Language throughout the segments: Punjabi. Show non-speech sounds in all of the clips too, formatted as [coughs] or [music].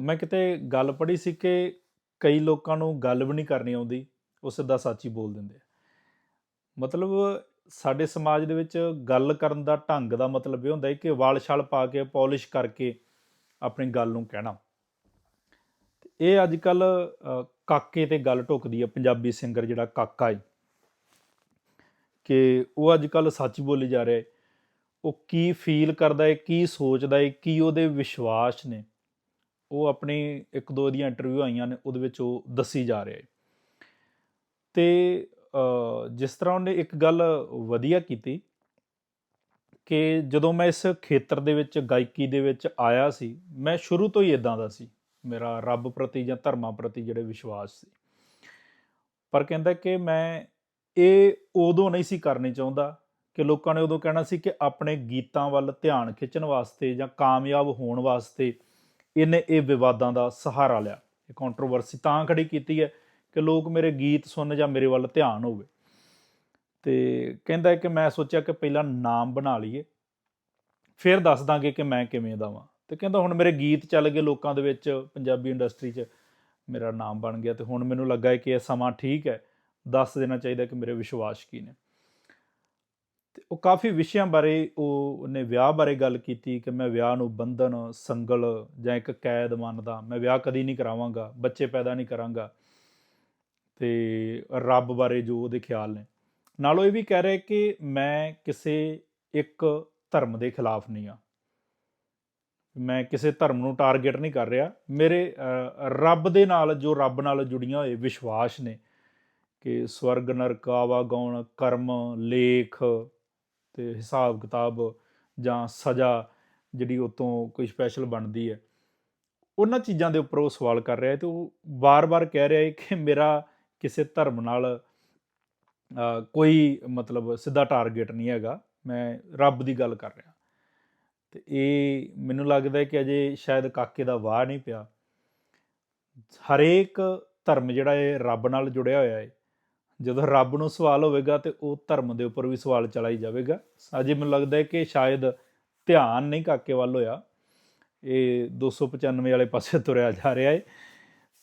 ਮੈਂ ਕਿਤੇ ਗੱਲ ਪੜ੍ਹੀ ਸੀ ਕਿ ਕਈ ਲੋਕਾਂ ਨੂੰ ਗੱਲ ਵੀ ਨਹੀਂ ਕਰਨੀ ਆਉਂਦੀ, ਉਹ ਸਿੱਧਾ ਸੱਚ ਹੀ ਬੋਲ ਦਿੰਦੇ ਆ। ਮਤਲਬ ਸਾਡੇ ਸਮਾਜ ਦੇ ਵਿੱਚ ਗੱਲ ਕਰਨ ਦਾ ਢੰਗ ਦਾ ਮਤਲਬ ਇਹ ਹੁੰਦਾ ਹੈ ਕਿ ਵਾਲ ਛਲ ਪਾ ਕੇ, ਪਾਲਿਸ਼ ਕਰਕੇ ਆਪਣੀ ਗੱਲ ਨੂੰ ਕਹਿਣਾ। ਇਹ ਅੱਜ ਕੱਲ ਕਾਕੇ ਤੇ ਗੱਲ ਢੁੱਕਦੀ ਹੈ ਪੰਜਾਬੀ ਸਿੰਗਰ ਜਿਹੜਾ ਕਾਕਾ ਹੈ ਕਿ ਉਹ ਅੱਜ ਕੱਲ ਸੱਚ ਬੋਲੀ ਜਾ ਰਿਹਾ ਹੈ। ਉਹ ਕੀ ਫੀਲ ਕਰਦਾ ਹੈ, ਕੀ ਸੋਚਦਾ ਹੈ, ਕੀ ਉਹਦੇ ਵਿਸ਼ਵਾਸ ਨੇ। ਉਹ ਆਪਣੀ ਇੱਕ ਦੋ ਦੀਆਂ ਇੰਟਰਵਿਊ ਆਈਆਂ ਨੇ, ਉਹਦੇ ਵਿੱਚ ਉਹ ਦੱਸੀ ਜਾ ਰਿਹਾ ਹੈ। ਤੇ ਜਿਸ ਤਰ੍ਹਾਂ ਉਹਨੇ ਇੱਕ ਗੱਲ ਵਧੀਆ ਕੀਤੀ ਕਿ ਜਦੋਂ ਮੈਂ ਇਸ ਖੇਤਰ ਦੇ ਵਿੱਚ, ਗਾਇਕੀ ਦੇ ਵਿੱਚ ਆਇਆ ਸੀ, ਮੈਂ ਸ਼ੁਰੂ ਤੋਂ ਹੀ ਇਦਾਂ ਦਾ ਸੀ। ਮੇਰਾ ਰੱਬ ਪ੍ਰਤੀ ਜਾਂ ਧਰਮਾਂ ਪ੍ਰਤੀ ਜਿਹੜੇ ਵਿਸ਼ਵਾਸ ਸੀ। ਪਰ ਕਹਿੰਦਾ ਕਿ ਮੈਂ ਇਹ ਉਦੋਂ ਨਹੀਂ ਸੀ ਕਰਨੀ ਚਾਹੁੰਦਾ ਕਿ ਲੋਕਾਂ ਨੇ ਉਦੋਂ ਕਹਿਣਾ ਸੀ ਕਿ ਆਪਣੇ ਗੀਤਾਂ ਵੱਲ ਧਿਆਨ ਖਿੱਚਣ ਵਾਸਤੇ ਜਾਂ ਕਾਮਯਾਬ ਹੋਣ ਵਾਸਤੇ ਇਹਨੇ ਇਹ ਵਿਵਾਦਾਂ ਦਾ ਸਹਾਰਾ ਲਿਆ। ਇਹ ਕੰਟਰੋਵਰਸੀ ਤਾਂ ਖੜੀ ਕੀਤੀ ਹੈ ਕਿ ਲੋਕ ਮੇਰੇ ਗੀਤ ਸੁਣਨ ਜਾਂ ਮੇਰੇ ਵੱਲ ਧਿਆਨ ਹੋਵੇ। ਤੇ ਕਹਿੰਦਾ ਕਿ ਮੈਂ ਸੋਚਿਆ ਕਿ ਪਹਿਲਾਂ ਨਾਮ ਬਣਾ ਲਈਏ, ਫਿਰ ਦੱਸ ਦਾਂਗੇ ਕਿ ਮੈਂ ਕਿਵੇਂ ਦਾ ਵਾਂ। ਤੇ ਕਹਿੰਦਾ ਹੁਣ ਮੇਰੇ ਗੀਤ ਚੱਲ ਗਏ ਲੋਕਾਂ ਦੇ ਵਿੱਚ, ਪੰਜਾਬੀ ਇੰਡਸਟਰੀ 'ਚ ਮੇਰਾ ਨਾਮ ਬਣ ਗਿਆ ਤੇ ਹੁਣ ਮੈਨੂੰ ਲੱਗਾ ਕਿ ਇਹ ਸਮਾਂ ਠੀਕ ਹੈ, ਦੱਸ ਦੇਣਾ ਚਾਹੀਦਾ ਕਿ ਮੇਰੇ ਵਿਸ਼ਵਾਸ ਕੀ ਨੇ। ਤੇ ਉਹ ਕਾਫੀ ਵਿਸ਼ਿਆਂ ਬਾਰੇ ਉਹ ਉਹਨੇ ਵਿਆਹ ਬਾਰੇ ਗੱਲ ਕੀਤੀ ਕਿ ਮੈਂ ਵਿਆਹ ਨੂੰ ਬੰਧਨ, ਸੰਗਲ ਜਾਂ ਇੱਕ ਕੈਦ ਮੰਨਦਾ, ਮੈਂ ਵਿਆਹ ਕਦੀ ਨਹੀਂ ਕਰਾਵਾਂਗਾ, ਬੱਚੇ ਪੈਦਾ ਨਹੀਂ ਕਰਾਂਗਾ ਤੇ ਰੱਬ ਬਾਰੇ ਜੋ ਉਹਦੇ ਖਿਆਲ ਨੇ। ਨਾਲੋਂ ਇਹ ਵੀ ਕਹਿ ਰਿਹਾ ਕਿ ਮੈਂ ਕਿਸੇ ਇੱਕ ਧਰਮ ਦੇ ਖਿਲਾਫ ਨਹੀਂ ਆ ਮੈਂ ਕਿਸੇ ਧਰਮ ਨੂੰ ਟਾਰਗੇਟ ਨਹੀਂ ਕਰ ਰਿਹਾ। ਮੇਰੇ ਰੱਬ ਦੇ ਨਾਲ, ਜੋ ਰੱਬ ਨਾਲ ਜੁੜੀਆਂ ਹੋਏ ਵਿਸ਼ਵਾਸ ਨੇ ਕਿ ਸਵਰਗ, ਨਰਕ ਆਵਾਗੌਣ ਕਰਮ, ਲੇਖ ਤੇ ਹਿਸਾਬ ਕਿਤਾਬ ਜਾਂ ਸਜ਼ਾ ਜਿਹੜੀ ਉਤੋਂ ਕੋਈ ਸਪੈਸ਼ਲ ਬਣਦੀ ਹੈ। ਉਹਨਾਂ ਚੀਜ਼ਾਂ ਦੇ ਉੱਪਰ ਉਹ ਸਵਾਲ ਕਰ ਰਿਹਾ ਹੈ ਤੇ ਉਹ ਵਾਰ ਵਾਰ ਕਹਿ ਰਿਹਾ ਹੈ ਕਿ ਮੇਰਾ ਕਿਸੇ ਧਰਮ ਨਾਲ ਕੋਈ ਮਤਲਬ ਸਿੱਧਾ ਟਾਰਗੇਟ ਨਹੀਂ ਹੈਗਾ, ਮੈਂ ਰੱਬ ਦੀ ਗੱਲ ਕਰ ਰਿਹਾ। ਤੇ ਇਹ ਮੈਨੂੰ ਲੱਗਦਾ ਹੈ ਕਿ ਅਜੇ ਸ਼ਾਇਦ ਕਾਕੇ ਦਾ ਵਾਹ ਨਹੀਂ ਪਿਆ। ਹਰੇਕ ਧਰਮ ਜਿਹੜਾ ਹੈ ਰੱਬ ਨਾਲ ਜੁੜਿਆ ਹੋਇਆ ਹੈ ਜਦੋਂ ਰੱਬ ਨੂੰ ਸਵਾਲ ਹੋਵੇਗਾ ਤੇ ਉਹ ਧਰਮ ਦੇ ਉੱਪਰ ਵੀ ਸਵਾਲ ਚਲਾ ਹੀ ਜਾਵੇਗਾ। ਅਜੇ ਮੈਨੂੰ ਲੱਗਦਾ ਹੈ ਕਿ ਸ਼ਾਇਦ ਧਿਆਨ ਨਹੀਂ ਕਾਕੇ ਵੱਲ ਹੋਇਆ। ਇਹ 295 ਵਾਲੇ ਪਾਸੇ ਤੁਰਿਆ ਜਾ ਰਿਹਾ ਹੈ।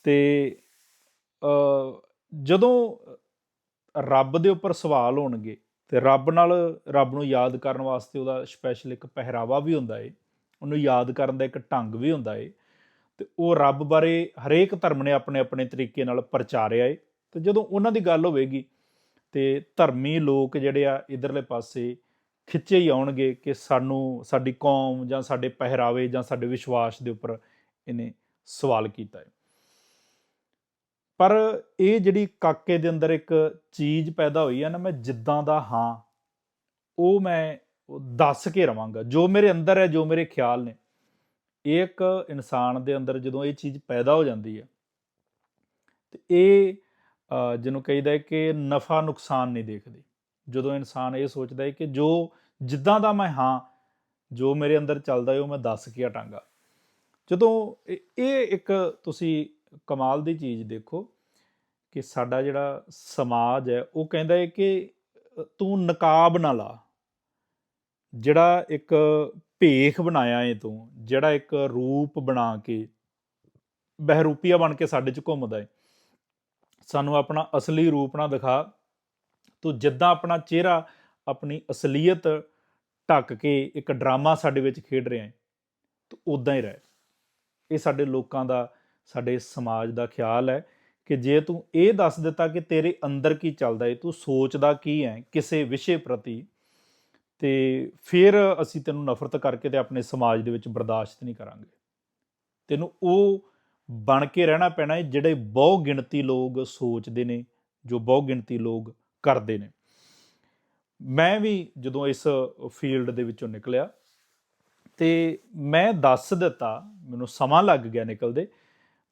ਤੇ ਜਦੋਂ ਰੱਬ ਦੇ ਉੱਪਰ ਸਵਾਲ ਹੋਣਗੇ ਤੇ ਰੱਬ ਨਾਲ ਰੱਬ ਨੂੰ ਯਾਦ ਕਰਨ ਵਾਸਤੇ ਉਹਦਾ ਸਪੈਸ਼ਲ ਇੱਕ ਪਹਿਰਾਵਾ ਵੀ ਹੁੰਦਾ ਏ ਉਹਨੂੰ ਯਾਦ ਕਰਨ ਦਾ ਇੱਕ ਢੰਗ ਵੀ ਹੁੰਦਾ ਏ ਤੇ ਉਹ ਰੱਬ ਬਾਰੇ ਹਰੇਕ ਧਰਮ ਨੇ ਆਪਣੇ ਆਪਣੇ ਤਰੀਕੇ ਨਾਲ ਪ੍ਰਚਾਰਿਆ ਏ ਤੇ ਜਦੋਂ ਉਹਨਾਂ ਦੀ ਗੱਲ ਹੋਵੇਗੀ ਤੇ ਧਰਮੀ ਲੋਕ ਜਿਹੜੇ ਆ ਇਧਰਲੇ ਪਾਸੇ ਖਿੱਚੇ ਹੀ ਆਉਣਗੇ ਕਿ ਸਾਨੂੰ, ਸਾਡੀ ਕੌਮ ਜਾਂ ਸਾਡੇ ਪਹਿਰਾਵੇ ਜਾਂ ਸਾਡੇ ਵਿਸ਼ਵਾਸ ਦੇ ਉੱਪਰ ਇਹਨੇ ਸਵਾਲ ਕੀਤਾ ਹੈ। ਪਰ ਇਹ ਜਿਹੜੀ ਕਾਕੇ ਦੇ ਅੰਦਰ ਇੱਕ ਚੀਜ਼ ਪੈਦਾ ਹੋਈ ਹੈ ਨਾ, ਮੈਂ ਜਿੱਦਾਂ ਦਾ ਹਾਂ, ਉਹ ਮੈਂ ਦੱਸ ਕੇ ਰਵਾਂਗਾ। ਜੋ ਮੇਰੇ ਅੰਦਰ ਹੈ, ਜੋ ਮੇਰੇ ਖਿਆਲ ਨੇ, ਇਹ ਇੱਕ ਇਨਸਾਨ ਦੇ ਅੰਦਰ ਜਦੋਂ ਇਹ ਚੀਜ਼ ਪੈਦਾ ਹੋ ਜਾਂਦੀ ਹੈ, ਤੇ ਇਹ ਜਿਹਨੂੰ ਕਹੀਦਾ ਹੈ ਕਿ ਨਫਾ ਨੁਕਸਾਨ ਨਹੀਂ ਦੇਖਦੇ। ਜਦੋਂ ਇਨਸਾਨ ਇਹ ਸੋਚਦਾ ਹੈ ਕਿ ਜੋ ਜਿੱਦਾਂ ਦਾ ਮੈਂ ਹਾਂ, ਜੋ ਮੇਰੇ ਅੰਦਰ ਚੱਲਦਾ ਹੈ, ਉਹ ਮੈਂ ਦੱਸ ਕੇ ਹਟਾਂਗਾ। ਜਦੋਂ ਇਹ ਇਹ ਇੱਕ ਤੁਸੀਂ ਕਮਾਲ ਦੀ ਚੀਜ਼ ਦੇਖੋ ਕਿ ਸਾਡਾ ਜਿਹੜਾ ਸਮਾਜ ਹੈ, ਉਹ ਕਹਿੰਦਾ ਹੈ ਕਿ ਤੂੰ ਨਕਾਬ ਨਾ ਲਾ। ਜਿਹੜਾ ਇੱਕ ਭੇਖ ਬਣਾਇਆ ਏ ਤੂੰ, ਜਿਹੜਾ ਇੱਕ ਰੂਪ ਬਣਾ ਕੇ ਬਹਿਰੂਪੀਆ ਬਣ ਕੇ ਸਾਡੇ ਚ ਘੁੰਮਦਾ ਏ। ਸਾਨੂੰ ਆਪਣਾ ਅਸਲੀ ਰੂਪ ਨਾ ਦਿਖਾ। ਤੂੰ ਜਿੱਦਾਂ ਆਪਣਾ ਚਿਹਰਾ, ਆਪਣੀ ਅਸਲੀਅਤ ਢੱਕ ਕੇ ਇੱਕ ਡਰਾਮਾ ਸਾਡੇ ਵਿੱਚ ਖੇਡ ਰਿਹਾ ਹੈ, ਤੂੰ ਉਦਾਂ ਹੀ ਰਹਿ। ਇਹ ਸਾਡੇ ਲੋਕਾਂ ਦਾ, ਸਾਡੇ ਸਮਾਜ ਦਾ ਖਿਆਲ ਹੈ ਕਿ ਜੇ ਤੂੰ ਇਹ ਦੱਸ ਦਿੱਤਾ ਕਿ ਤੇਰੇ ਅੰਦਰ ਕੀ ਚੱਲਦਾ ਏ, ਤੂੰ ਸੋਚਦਾ ਕੀ ਹੈ ਕਿਸੇ ਵਿਸ਼ੇ ਪ੍ਰਤੀ, ਤੇ ਫਿਰ ਅਸੀਂ ਤੈਨੂੰ ਨਫ਼ਰਤ ਕਰਕੇ ਤੇ ਆਪਣੇ ਸਮਾਜ ਦੇ ਵਿੱਚ ਬਰਦਾਸ਼ਤ ਨਹੀਂ ਕਰਾਂਗੇ। ਤੈਨੂੰ ਉਹ ਬਣ ਕੇ ਰਹਿਣਾ ਪੈਣਾ ਹੈ ਜਿਹੜੇ ਬਹੁ ਗਿਣਤੀ ਲੋਕ ਸੋਚਦੇ ਨੇ ਜੋ ਬਹੁ ਗਿਣਤੀ ਲੋਕ ਕਰਦੇ ਨੇ। ਮੈਂ ਵੀ ਜਦੋਂ ਇਸ ਫੀਲਡ ਦੇ ਵਿੱਚੋਂ ਨਿਕਲਿਆ ਤੇ ਮੈਂ ਦੱਸ ਦਿੱਤਾ ਮੈਨੂੰ ਸਮਾਂ ਲੱਗ ਗਿਆ ਨਿਕਲਦੇ।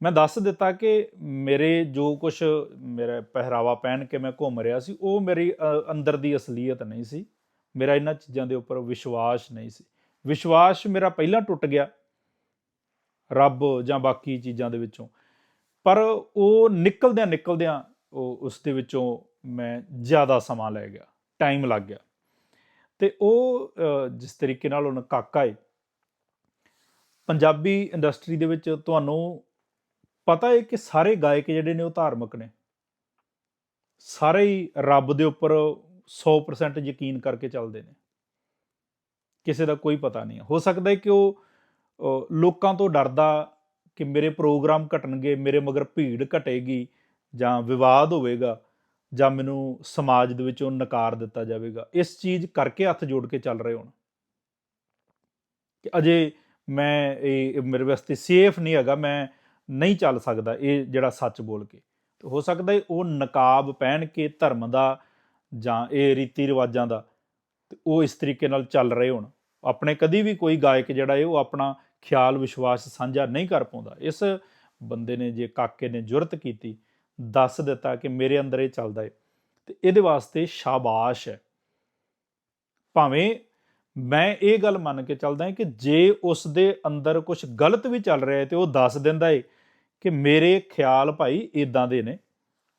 ਮੈਂ ਦੱਸ ਦਿੱਤਾ ਕਿ ਮੇਰੇ ਜੋ ਕੁਝ ਮੇਰਾ ਪਹਿਰਾਵਾ ਪਹਿਨ ਕੇ ਮੈਂ ਘੁੰਮ ਰਿਹਾ ਸੀ ਉਹ ਮੇਰੀ ਅ, ਅੰਦਰ ਦੀ ਅਸਲੀਅਤ ਨਹੀਂ ਸੀ। ਮੇਰਾ ਇਹਨਾਂ ਚੀਜ਼ਾਂ ਦੇ ਉੱਪਰ ਵਿਸ਼ਵਾਸ ਨਹੀਂ ਸੀ। ਵਿਸ਼ਵਾਸ ਮੇਰਾ ਪਹਿਲਾਂ ਟੁੱਟ ਗਿਆ। ਰੱਬ ਜਾਂ ਬਾਕੀ ਚੀਜ਼ਾਂ ਦੇ ਵਿੱਚੋਂ। ਪਰ ਉਹ ਨਿਕਲਦਿਆਂ ਨਿਕਲਦਿਆਂ ਉਹ ਉਸ ਦੇ ਵਿੱਚੋਂ ਮੈਂ ਜ਼ਿਆਦਾ ਸਮਾਂ ਲੈ ਗਿਆ ਟਾਈਮ ਲੱਗ ਗਿਆ। ਤੇ ਉਹ ਜਿਸ ਤਰੀਕੇ ਨਾਲ ਉਹਨਾਂ ਕਾਕਾ ਏ, ਪੰਜਾਬੀ ਇੰਡਸਟਰੀ ਦੇ ਵਿੱਚ ਤੁਹਾਨੂੰ ਪਤਾ ਹੈ ਕਿ ਸਾਰੇ ਗਾਇਕ ਜਿਹੜੇ ਨੇ ਉਹ ਧਾਰਮਿਕ ਨੇ। ਸਾਰੇ ਹੀ ਰੱਬ ਦੇ ਉੱਪਰ 100% ਯਕੀਨ ਕਰਕੇ ਚੱਲਦੇ ਨੇ। ਕਿਸੇ ਦਾ ਕੋਈ ਪਤਾ ਨਹੀਂ। ਹੋ ਸਕਦਾ ਹੈ ਕਿ ਉਹ ਲੋਕਾਂ ਤੋਂ ਡਰਦਾ ਕਿ ਮੇਰੇ ਪ੍ਰੋਗਰਾਮ ਘਟਣਗੇ, ਮੇਰੇ ਮਗਰ ਭੀੜ ਘਟੇਗੀ ਜਾਂ ਵਿਵਾਦ ਹੋਵੇਗਾ ਜਾਂ ਮੈਨੂੰ ਸਮਾਜ ਦੇ ਵਿੱਚੋਂ ਨਕਾਰ ਦਿੱਤਾ ਜਾਵੇਗਾ। ਇਸ ਚੀਜ਼ ਕਰਕੇ ਹੱਥ ਜੋੜ ਕੇ ਚੱਲ ਰਹੇ ਹੋਣ। ਕਿ ਅਜੇ ਮੈਂ ਇਹ ਮੇਰੇ ਵਾਸਤੇ ਸੇਫ ਨਹੀਂ ਹੈਗਾ, ਮੈਂ ਨਹੀਂ ਚੱਲ ਸਕਦਾ ਇਹ ਜਿਹੜਾ ਸੱਚ ਬੋਲ ਕੇ। ਤੇ ਹੋ ਸਕਦਾ ਉਹ ਨਕਾਬ ਪਹਿਨ ਕੇ ਧਰਮ ਦਾ ਜਾਂ ਇਹ ਰੀਤੀ ਰਿਵਾਜਾਂ ਦਾ ਤੇ ਉਹ ਇਸ ਤਰੀਕੇ ਨਾਲ ਚੱਲ ਰਹੇ ਹੋਣ। ਆਪਣੇ ਕਦੀ ਵੀ ਕੋਈ ਗਾਇਕ ਜਿਹੜਾ ਹੈ ਉਹ ਆਪਣਾ ਖਿਆਲ, ਵਿਸ਼ਵਾਸ ਸਾਂਝਾ ਨਹੀਂ ਕਰ ਪਾਉਂਦਾ। ਇਸ ਬੰਦੇ ਨੇ ਜੇ ਕਾਕੇ ਨੇ ਜੁਰਤ ਕੀਤੀ, ਦੱਸ ਦਿੱਤਾ ਕਿ ਮੇਰੇ ਅੰਦਰ ਇਹ ਚੱਲਦਾ ਏ, ਤੇ ਇਹਦੇ ਵਾਸਤੇ ਸ਼ਾਬਾਸ਼ ਹੈ। ਭਾਵੇਂ ਮੈਂ ਇਹ ਗੱਲ ਮੰਨ ਕੇ ਚੱਲਦਾ ਹਾਂ ਕਿ ਜੇ ਉਸ ਦੇ ਅੰਦਰ ਕੁਝ ਗਲਤ ਵੀ ਚੱਲ ਰਿਹਾ ਹੈ ਤੇ ਉਹ ਦੱਸ ਦਿੰਦਾ ਏ ਕਿ ਮੇਰੇ ਖਿਆਲ ਭਾਈ ਇਦਾਂ ਦੇ ਨੇ,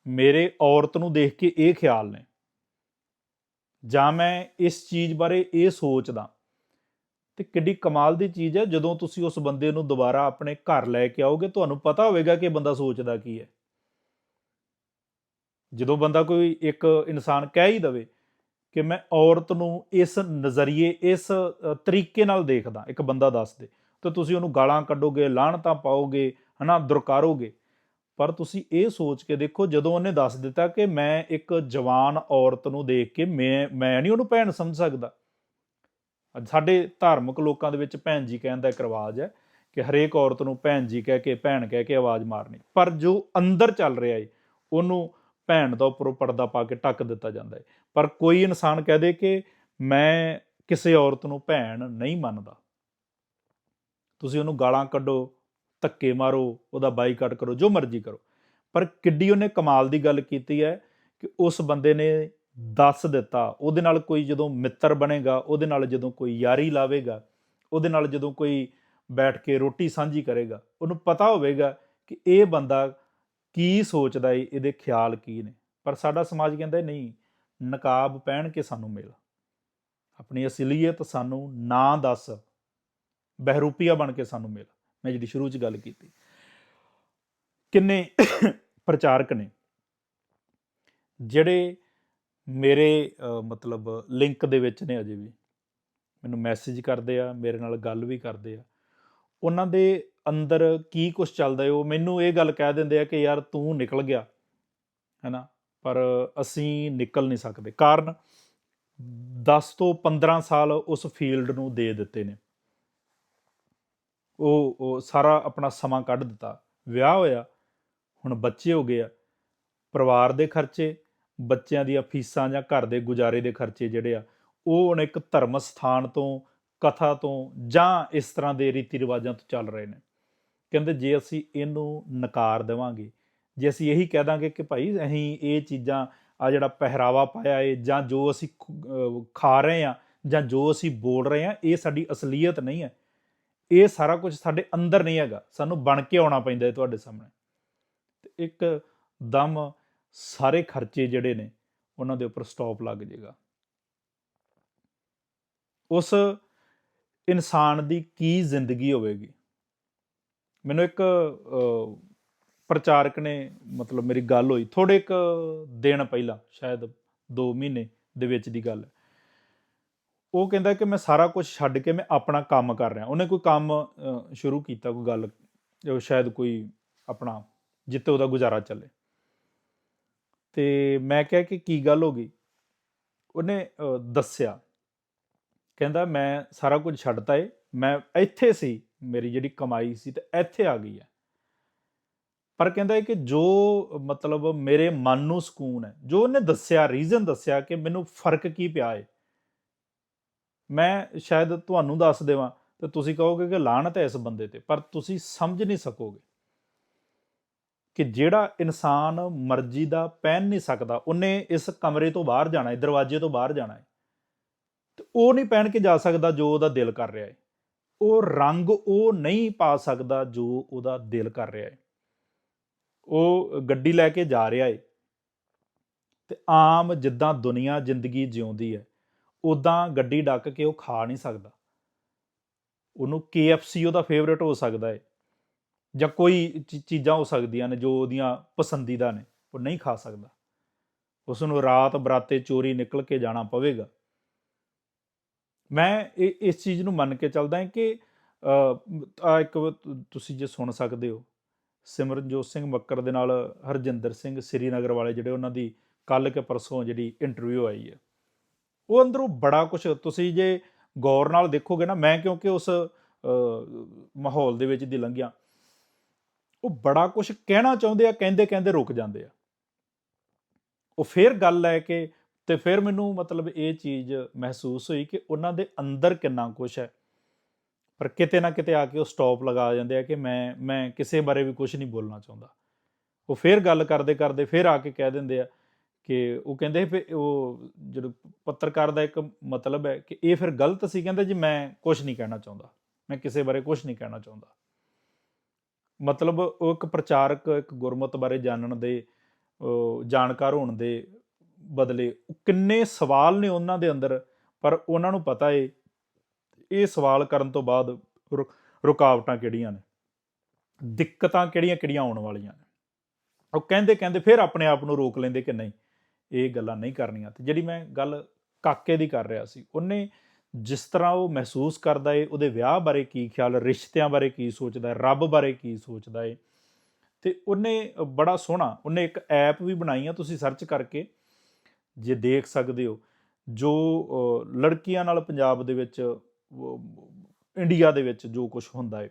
ਮੇਰੇ ਔਰਤ ਨੂੰ ਦੇਖ ਕੇ ਇਹ ਖਿਆਲ ਨੇ। ਜਾਂ ਮੈਂ ਇਸ ਚੀਜ਼ ਬਾਰੇ ਇਹ ਸੋਚਦਾ ਤੇ ਕਿੱਡੀ ਕਮਾਲ ਦੀ ਚੀਜ਼ ਹੈ। ਜਦੋਂ ਤੁਸੀਂ ਉਸ ਬੰਦੇ ਨੂੰ ਦੁਬਾਰਾ ਆਪਣੇ ਘਰ ਲੈ ਕੇ ਆਓਗੇ, ਤੁਹਾਨੂੰ ਪਤਾ ਹੋਵੇਗਾ ਕਿ ਬੰਦਾ ਸੋਚਦਾ ਕੀ ਹੈ। ਜਦੋਂ ਬੰਦਾ ਕੋਈ ਇੱਕ ਇਨਸਾਨ ਕਹਿ ਹੀ ਦਵੇ ਕਿ ਮੈਂ ਔਰਤ ਨੂੰ ਇਸ ਨਜ਼ਰੀਏ, ਇਸ ਤਰੀਕੇ ਨਾਲ ਦੇਖਦਾ, ਇੱਕ ਬੰਦਾ ਦੱਸ ਦੇ, ਤਾਂ ਤੁਸੀਂ ਉਹਨੂੰ ਗਾਲਾਂ ਕੱਢੋਗੇ ਲਾਹਣਤਾਂ ਪਾਓਗੇ, ਹਨਾ, ਦੁਰਕਾਰੋਗੇ। ਪਰ ਤੁਸੀਂ ਇਹ ਸੋਚ ਕੇ ਦੇਖੋ, ਜਦੋਂ ਉਹਨੇ ਦੱਸ ਦਿੱਤਾ ਕਿ ਮੈਂ ਇੱਕ ਜਵਾਨ ਔਰਤ ਨੂੰ ਦੇਖ ਕੇ ਮੈਂ ਮੈਂ ਨਹੀਂ ਉਹਨੂੰ ਭੈਣ ਸਮਝ ਸਕਦਾ। ਸਾਡੇ ਧਾਰਮਿਕ ਲੋਕਾਂ ਦੇ ਵਿੱਚ ਭੈਣ ਜੀ ਕਹਿਣ ਦਾ ਇੱਕ ਰਿਵਾਜ ਹੈ ਕਿ ਹਰੇਕ ਔਰਤ ਨੂੰ ਭੈਣ ਜੀ ਕਹਿ ਕੇ, ਭੈਣ ਕਹਿ ਕੇ ਆਵਾਜ਼ ਮਾਰਨੀ। ਪਰ ਜੋ ਅੰਦਰ ਚੱਲ ਰਿਹਾ ਏ, ਉਹਨੂੰ ਭੈਣ ਦਾ ਉੱਪਰੋਂ ਪਰਦਾ ਪਾ ਕੇ ਟੱਕ ਦਿੱਤਾ ਜਾਂਦਾ ਹੈ ਪਰ ਕੋਈ ਇਨਸਾਨ ਕਹਿ ਦੇ ਕਿ ਮੈਂ ਕਿਸੇ ਔਰਤ ਨੂੰ ਭੈਣ ਨਹੀਂ ਮੰਨਦਾ। ਤੁਸੀਂ ਉਹਨੂੰ ਗਾਲਾਂ ਕੱਢੋ, ਧੱਕੇ ਮਾਰੋ, ਉਹਦਾ ਬਾਈਕਾਟ ਕਰੋ, ਜੋ ਮਰਜ਼ੀ ਕਰੋ। ਪਰ ਕਿੱਡੀ ਉਹਨੇ ਕਮਾਲ ਦੀ ਗੱਲ ਕੀਤੀ ਹੈ ਕਿ ਉਸ ਬੰਦੇ ਨੇ ਦੱਸ ਦਿੱਤਾ, ਉਹਦੇ ਨਾਲ ਕੋਈ ਜਦੋਂ ਮਿੱਤਰ ਬਣੇਗਾ, ਉਹਦੇ ਨਾਲ ਜਦੋਂ ਕੋਈ ਯਾਰੀ ਲਾਵੇਗਾ, ਉਹਦੇ ਨਾਲ ਜਦੋਂ ਕੋਈ ਬੈਠ ਕੇ ਰੋਟੀ ਸਾਂਝੀ ਕਰੇਗਾ, ਉਹਨੂੰ ਪਤਾ ਹੋਵੇਗਾ ਕਿ ਇਹ ਬੰਦਾ ਕੀ ਸੋਚਦਾ ਏ, ਇਹਦੇ ਖਿਆਲ ਕੀ ਨੇ। ਪਰ ਸਾਡਾ ਸਮਾਜ ਕਹਿੰਦਾ ਨਹੀਂ, ਨਕਾਬ ਪਹਿਨ ਕੇ ਸਾਨੂੰ ਮਿਲ। ਆਪਣੀ ਅਸਲੀਅਤ ਸਾਨੂੰ ਨਾ ਦੱਸ, ਬਹਿਰੂਪੀਆ ਬਣ ਕੇ ਸਾਨੂੰ ਮਿਲ। ਮੈਂ ਜਿਹੜੀ ਸ਼ੁਰੂ 'ਚ ਗੱਲ ਕੀਤੀ। ਕਿੰਨੇ [coughs] ਪ੍ਰਚਾਰਕ ਨੇ, ਜਿਹੜੇ ਮੇਰੇ ਮਤਲਬ ਲਿੰਕ ਦੇ ਵਿੱਚ ਨੇ ਅਜੇ ਵੀ। ਮੈਨੂੰ ਮੈਸੇਜ ਕਰਦੇ ਆ, ਮੇਰੇ ਨਾਲ ਗੱਲ ਵੀ ਕਰਦੇ ਆ। ਉਹਨਾਂ ਦੇ ਅੰਦਰ ਕੀ ਕੁਝ ਚੱਲਦਾ ਹੈ, ਉਹ ਮੈਨੂੰ ਇਹ ਗੱਲ ਕਹਿ ਦਿੰਦੇ ਆ ਕਿ ਯਾਰ ਤੂੰ ਨਿਕਲ ਗਿਆ ਹੈਨਾ ਪਰ ਅਸੀਂ ਨਿਕਲ ਨਹੀਂ ਸਕਦੇ। ਕਾਰਨ 10 ਤੋਂ 15 ਸਾਲ ਉਸ ਫੀਲਡ ਨੂੰ ਦੇ ਦਿੱਤੇ ਨੇ। ਉਹ ਸਾਰਾ ਆਪਣਾ ਸਮਾਂ ਕੱਢ ਦਿੱਤਾ। ਵਿਆਹ ਹੋਇਆ, ਹੁਣ ਬੱਚੇ ਹੋ ਗਏ ਆ। ਪਰਿਵਾਰ ਦੇ ਖਰਚੇ ਬੱਚਿਆਂ ਦੀਆਂ ਫੀਸਾਂ ਜਾਂ ਘਰ ਦੇ ਗੁਜ਼ਾਰੇ ਦੇ ਖਰਚੇ ਜਿਹੜੇ ਆ, ਉਹ ਹੁਣ ਇੱਕ ਧਰਮ ਸਥਾਨ ਤੋਂ, ਕਥਾ ਤੋਂ ਜਾਂ ਇਸ ਤਰ੍ਹਾਂ ਦੇ ਰੀਤੀ ਰਿਵਾਜਾਂ ਤੋਂ ਚੱਲ ਰਹੇ ਨੇ। ਕਹਿੰਦੇ ਜੇ ਅਸੀਂ ਇਹਨੂੰ ਨਕਾਰ ਦੇਵਾਂਗੇ, ਜੇ ਅਸੀਂ ਇਹੀ ਕਹਿ ਦਾਂਗੇ ਕਿ ਭਾਈ ਅਸੀਂ ਇਹ ਚੀਜ਼ਾਂ ਆ ਜਿਹੜਾ ਪਹਿਰਾਵਾ ਪਾਇਆ ਏ, ਜਾਂ ਜੋ ਅਸੀਂ ਖਾ ਰਹੇ ਆ ਜਾਂ ਜੋ ਅਸੀਂ ਬੋਲ ਰਹੇ ਆ ਇਹ ਸਾਡੀ ਅਸਲੀਅਤ ਨਹੀਂ ਹੈ। ਇਹ ਸਾਰਾ ਕੁਝ ਸਾਡੇ ਅੰਦਰ ਨਹੀਂ ਹੈਗਾ। ਸਾਨੂੰ ਬਣ ਕੇ ਆਉਣਾ ਪੈਂਦਾ ਹੈ ਤੁਹਾਡੇ ਸਾਹਮਣੇ। ਤੇ ਇੱਕ ਦਮ ਸਾਰੇ ਖਰਚੇ ਜਿਹੜੇ ਨੇ ਉਹਨਾਂ ਦੇ ਉੱਪਰ ਸਟਾਪ ਲੱਗ ਜਾਏਗਾ। ਉਸ ਇਨਸਾਨ ਦੀ ਕੀ ਜ਼ਿੰਦਗੀ ਹੋਵੇਗੀ? ਮੈਨੂੰ ਇੱਕ ਪ੍ਰਚਾਰਕ ਨੇ ਮਤਲਬ ਮੇਰੀ ਗੱਲ ਹੋਈ ਥੋੜੇ ਇੱਕ ਦਿਨ ਪਹਿਲਾਂ, ਸ਼ਾਇਦ 2 ਮਹੀਨੇ ਦੇ ਵਿੱਚ ਦੀ ਗੱਲ। ਉਹ ਕਹਿੰਦਾ ਕਿ ਮੈਂ ਸਾਰਾ ਕੁਝ ਛੱਡ ਕੇ ਮੈਂ ਆਪਣਾ ਕੰਮ ਕਰ ਰਿਹਾ। ਉਹਨੇ ਕੋਈ ਕੰਮ ਸ਼ੁਰੂ ਕੀਤਾ, ਕੋਈ ਗੱਲ ਜੋ ਸ਼ਾਇਦ ਕੋਈ ਆਪਣਾ, ਜਿੱਤੇ ਉਹਦਾ ਗੁਜ਼ਾਰਾ ਚੱਲੇ। ਤੇ ਮੈਂ ਕਿਹਾ ਕਿ ਕੀ ਗੱਲ ਹੋ ਗਈ? ਉਹਨੇ ਦੱਸਿਆ। ਕਹਿੰਦਾ, ਮੈਂ ਸਾਰਾ ਕੁਝ ਛੱਡਤਾ ਏ। ਮੈਂ ਇੱਥੇ ਸੀ, ਮੇਰੀ ਜਿਹੜੀ ਕਮਾਈ ਸੀ ਤੇ ਇੱਥੇ ਆ ਗਈ ਹੈ ਪਰ ਕਹਿੰਦਾ ਹੈ ਕਿ ਜੋ, ਮਤਲਬ ਮੇਰੇ ਮਨ ਨੂੰ ਸਕੂਨ ਹੈ, ਜੋ ਉਹਨੇ ਦੱਸਿਆ ਰੀਜ਼ਨ ਦੱਸਿਆ ਕਿ ਮੈਨੂੰ ਫ਼ਰਕ ਕੀ ਪਿਆ ਏ, ਮੈਂ ਸ਼ਾਇਦ ਤੁਹਾਨੂੰ ਦੱਸ ਦੇਵਾਂ ਤੇ ਤੁਸੀਂ ਕਹੋਗੇ ਕਿ ਲਾਹਨਤ ਹੈ ਇਸ ਬੰਦੇ ਤੇ, ਪਰ ਤੁਸੀਂ ਸਮਝ ਨਹੀਂ ਸਕੋਗੇ। ਕਿ ਜਿਹੜਾ ਇਨਸਾਨ ਮਰਜ਼ੀ ਦਾ ਪਹਿਨ ਨਹੀਂ ਸਕਦਾ, ਉਹਨੇ ਇਸ ਕਮਰੇ ਤੋਂ ਬਾਹਰ ਜਾਣਾ ਹੈ, ਦਰਵਾਜ਼ੇ ਤੋਂ ਬਾਹਰ ਜਾਣਾ ਹੈ। ਤੇ ਉਹ ਨਹੀਂ ਪਹਿਨ ਕੇ ਜਾ ਸਕਦਾ ਜੋ ਉਹਦਾ ਦਿਲ ਕਰ ਰਿਹਾ ਹੈ। ਉਹ ਰੰਗ ਉਹ ਨਹੀਂ ਪਾ ਸਕਦਾ ਜੋ ਉਹਦਾ ਦਿਲ ਕਰ ਰਿਹਾ ਹੈ। ਉਹ ਗੱਡੀ ਲੈ ਕੇ ਜਾ ਰਿਹਾ ਹੈ ਤੇ ਆਮ ਜਿੱਦਾਂ ਦੁਨੀਆ, ਜ਼ਿੰਦਗੀ ਜਿਉਂਦੀ ਹੈ ਉਦਾਂ ਗੱਡੀ ਡੱਕ ਕੇ ਉਹ ਖਾ ਨਹੀਂ ਸਕਦਾ। ਉਹਨੂੰ KFC ਉਹਦਾ ਫੇਵਰੇਟ ਹੋ ਸਕਦਾ ਹੈ। ਜਾਂ ਕੋਈ ਚੀ- ਚੀਜ਼ਾਂ ਹੋ ਸਕਦੀਆਂ ਨੇ ਜੋ ਉਹਦੀਆਂ ਪਸੰਦੀਦਾ ਨੇ, ਉਹ ਨਹੀਂ ਖਾ ਸਕਦਾ। ਉਸ ਨੂੰ ਰਾਤ ਬਰਾਤੇ ਚੋਰੀ ਨਿਕਲ ਕੇ ਜਾਣਾ ਪਵੇਗਾ। ਮੈਂ ਇਹ ਇਸ ਚੀਜ਼ ਨੂੰ ਮੰਨ ਕੇ ਚੱਲਦਾ ਹਾਂ ਕਿ ਆ ਇੱਕ ਤੁਸੀਂ ਜੇ ਸੁਣ ਸਕਦੇ ਹੋ, ਸਿਮਰਨਜੋਤ ਸਿੰਘ ਮੱਕਰ ਦੇ ਨਾਲ ਹਰਜਿੰਦਰ ਸਿੰਘ ਸ੍ਰੀਨਗਰ ਵਾਲੇ ਜਿਹੜੇ ਉਹਨਾਂ ਦੀ ਕੱਲ ਕੇ ਪਰਸੋਂ ਜਿਹੜੀ ਇੰਟਰਵਿਊ ਆਈ ਹੈ। ਉਹ ਅੰਦਰੋਂ ਬੜਾ ਕੁਝ ਤੁਸੀਂ ਜੇ ਗੌਰ ਨਾਲ ਦੇਖੋਗੇ ਨਾ, ਮੈਂ ਕਿਉਂਕਿ ਉਸ ਮਾਹੌਲ ਦੇ ਵਿੱਚ ਦੀ ਲੰਘਿਆ। ਉਹ ਬੜਾ ਕੁਝ ਕਹਿਣਾ ਚਾਹੁੰਦੇ ਆ, ਕਹਿੰਦੇ ਕਹਿੰਦੇ ਰੁਕ ਜਾਂਦੇ ਆ। ਉਹ ਫੇਰ ਗੱਲ ਲੈ ਕੇ ਤੇ ਫਿਰ ਮੈਨੂੰ ਮਤਲਬ ਇਹ ਚੀਜ਼ ਮਹਿਸੂਸ ਹੋਈ ਕਿ ਉਹਨਾਂ ਦੇ ਅੰਦਰ ਕਿੰਨਾ ਕੁਝ ਹੈ। ਪਰ ਕਿਤੇ ਨਾ ਕਿਤੇ ਆ ਕੇ ਉਹ ਸਟਾਪ ਲਗਾ ਜਾਂਦੇ ਆ ਕਿ ਮੈਂ ਮੈਂ ਕਿਸੇ ਬਾਰੇ ਵੀ ਕੁਝ ਨਹੀਂ ਬੋਲਣਾ ਚਾਹੁੰਦਾ। ਉਹ ਫੇਰ ਗੱਲ ਕਰਦੇ ਕਰਦੇ ਫੇਰ ਆ ਕੇ ਕਹਿ ਦਿੰਦੇ ਆ ਕਿ ਉਹ ਕਹਿੰਦੇ ਵੀ ਉਹ ਜਦੋਂ ਪੱਤਰਕਾਰ ਦਾ ਇੱਕ ਮਤਲਬ ਹੈ ਕਿ ਇਹ ਫਿਰ ਗਲਤ ਸੀ, ਕਹਿੰਦੇ ਜੀ ਮੈਂ ਕੁਝ ਨਹੀਂ ਕਹਿਣਾ ਚਾਹੁੰਦਾ। ਮੈਂ ਕਿਸੇ ਬਾਰੇ ਕੁਝ ਨਹੀਂ ਕਹਿਣਾ ਚਾਹੁੰਦਾ। ਮਤਲਬ ਉਹ ਇੱਕ ਪ੍ਰਚਾਰਕ, ਇੱਕ ਗੁਰਮਤ ਬਾਰੇ ਜਾਣਨ ਦੇ ਉਹ ਜਾਣਕਾਰ ਹੋਣ ਦੇ ਬਦਲੇ ਕਿੰਨੇ ਸਵਾਲ ਨੇ ਉਹਨਾਂ ਦੇ ਅੰਦਰ, ਪਰ ਉਹਨਾਂ ਨੂੰ ਪਤਾ ਏ, ਇਹ ਸਵਾਲ ਕਰਨ ਤੋਂ ਬਾਅਦ ਰੁ- ਰੁਕਾਵਟਾਂ ਕਿਹੜੀਆਂ ਨੇ? ਦਿੱਕਤਾਂ ਕਿਹੜੀਆਂ ਕਿਹੜੀਆਂ ਆਉਣ ਵਾਲੀਆਂ ਨੇ? ਉਹ ਕਹਿੰਦੇ ਕਹਿੰਦੇ ਫਿਰ ਆਪਣੇ ਆਪ ਨੂੰ ਰੋਕ ਲੈਂਦੇ ਕਿ ਨਹੀਂ, ਇਹ ਗੱਲਾਂ ਨਹੀਂ ਕਰਨੀਆਂ। ਤੇ ਜਿਹੜੀ ਮੈਂ ਗੱਲ ਕਾਕੇ ਦੀ ਕਰ ਰਿਹਾ ਸੀ, ਉਹਨੇ ਜਿਸ ਤਰ੍ਹਾਂ ਉਹ ਮਹਿਸੂਸ ਕਰਦਾ ਏ, ਉਹਦੇ ਵਿਆਹ ਬਾਰੇ ਕੀ ਖਿਆਲ, ਰਿਸ਼ਤਿਆਂ ਬਾਰੇ ਕੀ ਸੋਚਦਾ ਹੈ ਰੱਬ ਬਾਰੇ ਕੀ ਸੋਚਦਾ ਏ। ਤੇ ਉਹਨੇ ਬੜਾ ਸੋਹਣਾ, ਉਹਨੇ ਇੱਕ ਐਪ ਵੀ ਬਣਾਈ ਆ, ਤੁਸੀਂ ਸਰਚ ਕਰਕੇ ਜੇ ਦੇਖ ਸਕਦੇ ਹੋ, ਜੋ ਲੜਕੀਆਂ ਨਾਲ ਪੰਜਾਬ ਦੇ ਵਿੱਚ ਇੰਡੀਆ ਦੇ ਵਿੱਚ ਜੋ ਕੁਝ ਹੁੰਦਾ ਹੈ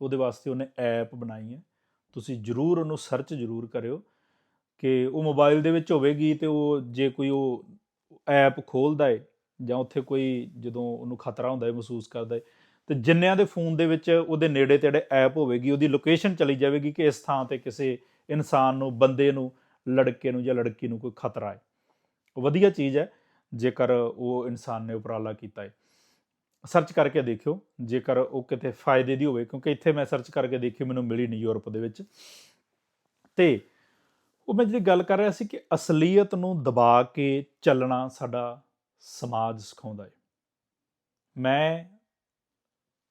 ਉਹਦੇ ਵਾਸਤੇ ਉਹਨੇ ਐਪ ਬਣਾਈ ਹੈ ਤੁਸੀਂ ਜਰੂਰ ਉਹਨੂੰ ਸਰਚ ਜਰੂਰ ਕਰਿਓ ਕਿ ਉਹ ਮੋਬਾਈਲ ਦੇ ਵਿੱਚ ਹੋਵੇਗੀ ਤੇ ਉਹ, ਜੇ ਕੋਈ ਉਹ ਐਪ ਖੋਲਦਾ ਏ ਜਾਂ ਉੱਥੇ ਕੋਈ ਜਦੋਂ ਉਹਨੂੰ ਖਤਰਾ ਹੁੰਦਾ ਹੈ, ਮਹਿਸੂਸ ਕਰਦਾ ਹੈ, ਤੇ ਜਿੰਨਿਆਂ ਦੇ ਫੋਨ ਦੇ ਵਿੱਚ ਉਹਦੇ ਨੇੜੇ ਤੇੜੇ ਐਪ ਹੋਵੇਗੀ, ਉਹਦੀ ਲੋਕੇਸ਼ਨ ਚਲੀ ਜਾਵੇਗੀ ਕਿ ਇਸ ਥਾਂ ਤੇ ਕਿਸੇ ਇਨਸਾਨ ਨੂੰ, ਬੰਦੇ ਨੂੰ, ਲੜਕੇ ਨੂੰ ਜਾਂ ਲੜਕੀ ਨੂੰ ਕੋਈ ਖਤਰਾ ਹੈ। ਉਹ ਵਧੀਆ ਚੀਜ਼ ਹੈ, ਜੇਕਰ ਉਹ ਇਨਸਾਨ ਨੇ ਉਪਰਾਲਾ ਕੀਤਾ ਹੈ। ਸਰਚ ਕਰਕੇ ਦੇਖਿਓ, ਜੇਕਰ ਉਹ ਕਿਤੇ ਫਾਇਦੇ ਦੀ ਹੋਵੇ, ਕਿਉਂਕਿ ਇੱਥੇ ਮੈਂ ਸਰਚ ਕਰਕੇ ਦੇਖੀ ਮੈਨੂੰ ਮਿਲੀ ਨਹੀਂ ਯੂਰਪ ਦੇ ਵਿੱਚ। ਤੇ ਉਹ ਮੈਂ ਜਿਹੜੀ ਗੱਲ ਕਰ ਰਿਹਾ ਸੀ ਕਿ ਅਸਲੀਅਤ ਨੂੰ ਦਬਾ ਕੇ ਚੱਲਣਾ ਸਾਡਾ ਸਮਾਜ ਸਿਖਾਉਂਦਾ ਹੈ ਮੈਂ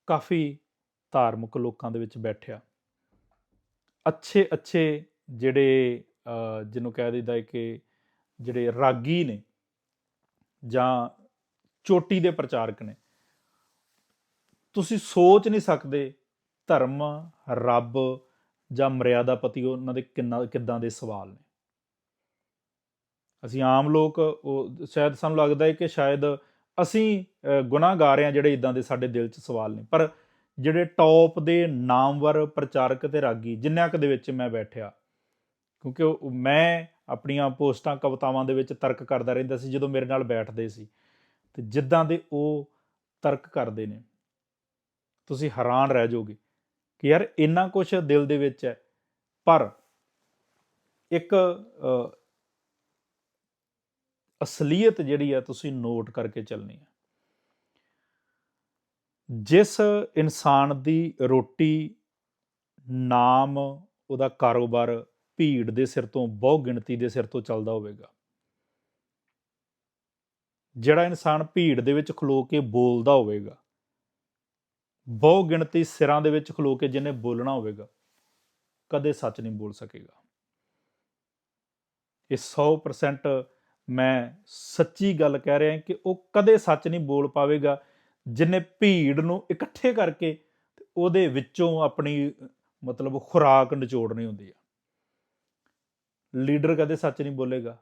ਕਾਫੀ ਧਾਰਮਿਕ ਲੋਕਾਂ ਦੇ ਵਿੱਚ ਬੈਠਿਆ। ਅੱਛੇ ਅੱਛੇ ਜਿਹੜੇ ਜਿਹਨੂੰ ਕਹਿ ਦਿੰਦਾ ਹੈ ਕਿ ਜਿਹੜੇ ਰਾਗੀ ਨੇ ਜਾਂ ਚੋਟੀ ਦੇ ਪ੍ਰਚਾਰਕ ਨੇ, ਤੁਸੀਂ ਸੋਚ ਨਹੀਂ ਸਕਦੇ ਧਰਮ, ਰੱਬ ਜਾਂ ਮਰਿਆਦਾ ਪਤੀ ਉਹਨਾਂ ਦੇ ਕਿੰਨਾ, ਕਿੱਦਾਂ ਦੇ ਸਵਾਲ ਨੇ। ਅਸੀਂ ਆਮ ਲੋਕ ਉਹ ਸ਼ਾਇਦ ਸਾਨੂੰ ਲੱਗਦਾ ਹੈ ਕਿ ਸ਼ਾਇਦ ਅਸੀਂ ਅ, ਗੁਨਾਹਗਾਰ ਹਾਂ ਜਿਹੜੇ ਇਦਾਂ ਦੇ ਸਾਡੇ ਦਿਲ 'ਚ ਸਵਾਲ ਨੇ। ਪਰ ਜਿਹੜੇ ਟੌਪ ਦੇ ਨਾਮਵਰ ਪ੍ਰਚਾਰਕ ਤੇ ਰਾਗੀ ਜਿੰਨਿਆਂ ਕੁ ਦੇ ਵਿੱਚ ਮੈਂ ਬੈਠਿਆ ਕਿਉਂਕਿ ਉਹ- ਮੈਂ ਆਪਣੀਆਂ ਪੋਸਟਾਂ ਕਵਿਤਾਵਾਂ ਦੇ ਵਿੱਚ ਤਰਕ ਕਰਦਾ ਰਹਿੰਦਾ ਸੀ ਜਦੋਂ ਮੇਰੇ ਨਾਲ ਬੈਠਦੇ ਸੀ। ਤੇ ਜਿੱਦਾਂ ਦੇ ਉਹ ਤਰਕ ਕਰਦੇ ਨੇ ਤੁਸੀਂ ਹੈਰਾਨ ਰਹਿ ਜਾਓਗੇ ਕਿ ਯਾਰ ਇੰਨਾ ਕੁਝ ਦਿਲ ਦੇ ਵਿੱਚ ਹੈ। ਪਰ ਇੱਕ ਅਸਲੀਅਤ ਜਿਹੜੀ ਹੈ ਤੁਸੀਂ ਨੋਟ ਕਰਕੇ ਚੱਲਣੀ ਹੈ ਜਿਸ ਇਨਸਾਨ ਦੀ ਰੋਟੀ, ਨਾਮ, ਉਹਦਾ ਕਾਰੋਬਾਰ ਭੀੜ ਦੇ ਸਿਰ ਤੋਂ, ਬਹੁ ਗਿਣਤੀ ਦੇ ਸਿਰ ਤੋਂ ਚੱਲਦਾ ਹੋਵੇਗਾ। ਜਿਹੜਾ ਇਨਸਾਨ ਭੀੜ ਦੇ ਵਿੱਚ ਖਲੋ ਕੇ ਬੋਲਦਾ ਹੋਵੇਗਾ, ਬਹੁ ਗਿਣਤੀ ਸਿਰਾਂ ਦੇ ਵਿੱਚ ਖਲੋ ਕੇ ਜਿਹਨੇ ਬੋਲਣਾ ਹੋਵੇਗਾ, ਕਦੇ ਸੱਚ ਨਹੀਂ ਬੋਲ ਸਕੇਗਾ। ਇਹ 100% ਮੈਂ ਸੱਚੀ ਗੱਲ ਕਹਿ ਰਿਹਾ ਕਿ ਉਹ ਕਦੇ ਸੱਚ ਨਹੀਂ ਬੋਲ ਪਾਵੇਗਾ। ਜਿਨੇ ਭੀੜ ਨੂੰ ਇਕੱਠੇ ਕਰਕੇ ਤੇ ਉਹਦੇ ਵਿੱਚੋਂ ਆਪਣੀ, ਮਤਲਬ ਖੁਰਾਕ ਨਿਚੋੜਨੀ ਹੁੰਦੀ ਆ। ਲੀਡਰ ਕਦੇ ਸੱਚ ਨਹੀਂ ਬੋਲੇਗਾ।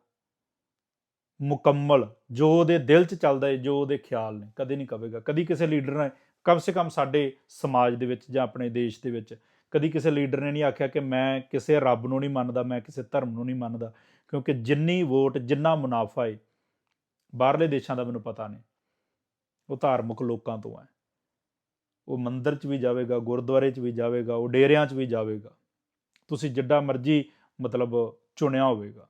ਮੁਕੰਮਲ, ਜੋ ਉਹਦੇ ਦਿਲ 'ਚ ਚੱਲਦਾ ਹੈ ਜੋ ਉਹਦੇ ਖਿਆਲ ਨੇ, ਕਦੇ ਨਹੀਂ ਕਵੇਗਾ। ਕਦੀ ਕਿਸੇ ਲੀਡਰ ਨੇ, ਕਮ ਸੇ ਕਮ ਸਾਡੇ ਸਮਾਜ ਦੇ ਵਿੱਚ ਜਾਂ ਆਪਣੇ ਦੇਸ਼ ਦੇ ਵਿੱਚ, ਕਦੀ ਕਿਸੇ ਲੀਡਰ ਨੇ ਨਹੀਂ ਆਖਿਆ ਕਿ ਮੈਂ ਕਿਸੇ ਰੱਬ ਨੂੰ ਨਹੀਂ ਮੰਨਦਾ, ਮੈਂ ਕਿਸੇ ਧਰਮ ਨੂੰ ਨਹੀਂ ਮੰਨਦਾ। ਕਿਉਂਕਿ ਜਿੰਨੀ ਵੋਟ, ਜਿੰਨਾ ਮੁਨਾਫਾ ਹੈ ਬਾਹਰਲੇ ਦੇਸ਼ਾਂ ਦਾ ਮੈਨੂੰ ਪਤਾ ਨਹੀਂ। ਉਹ ਧਾਰਮਿਕ ਲੋਕਾਂ ਤੋਂ ਹੈ। ਉਹ ਮੰਦਿਰ 'ਚ ਵੀ ਜਾਵੇਗਾ, ਗੁਰਦੁਆਰੇ 'ਚ ਵੀ ਜਾਵੇਗਾ, ਉਹ ਡੇਰਿਆਂ 'ਚ ਵੀ ਜਾਵੇਗਾ। ਤੁਸੀਂ ਜਿੱਡਾ ਮਰਜ਼ੀ ਮਤਲਬ ਚੁਣਿਆ ਹੋਵੇਗਾ।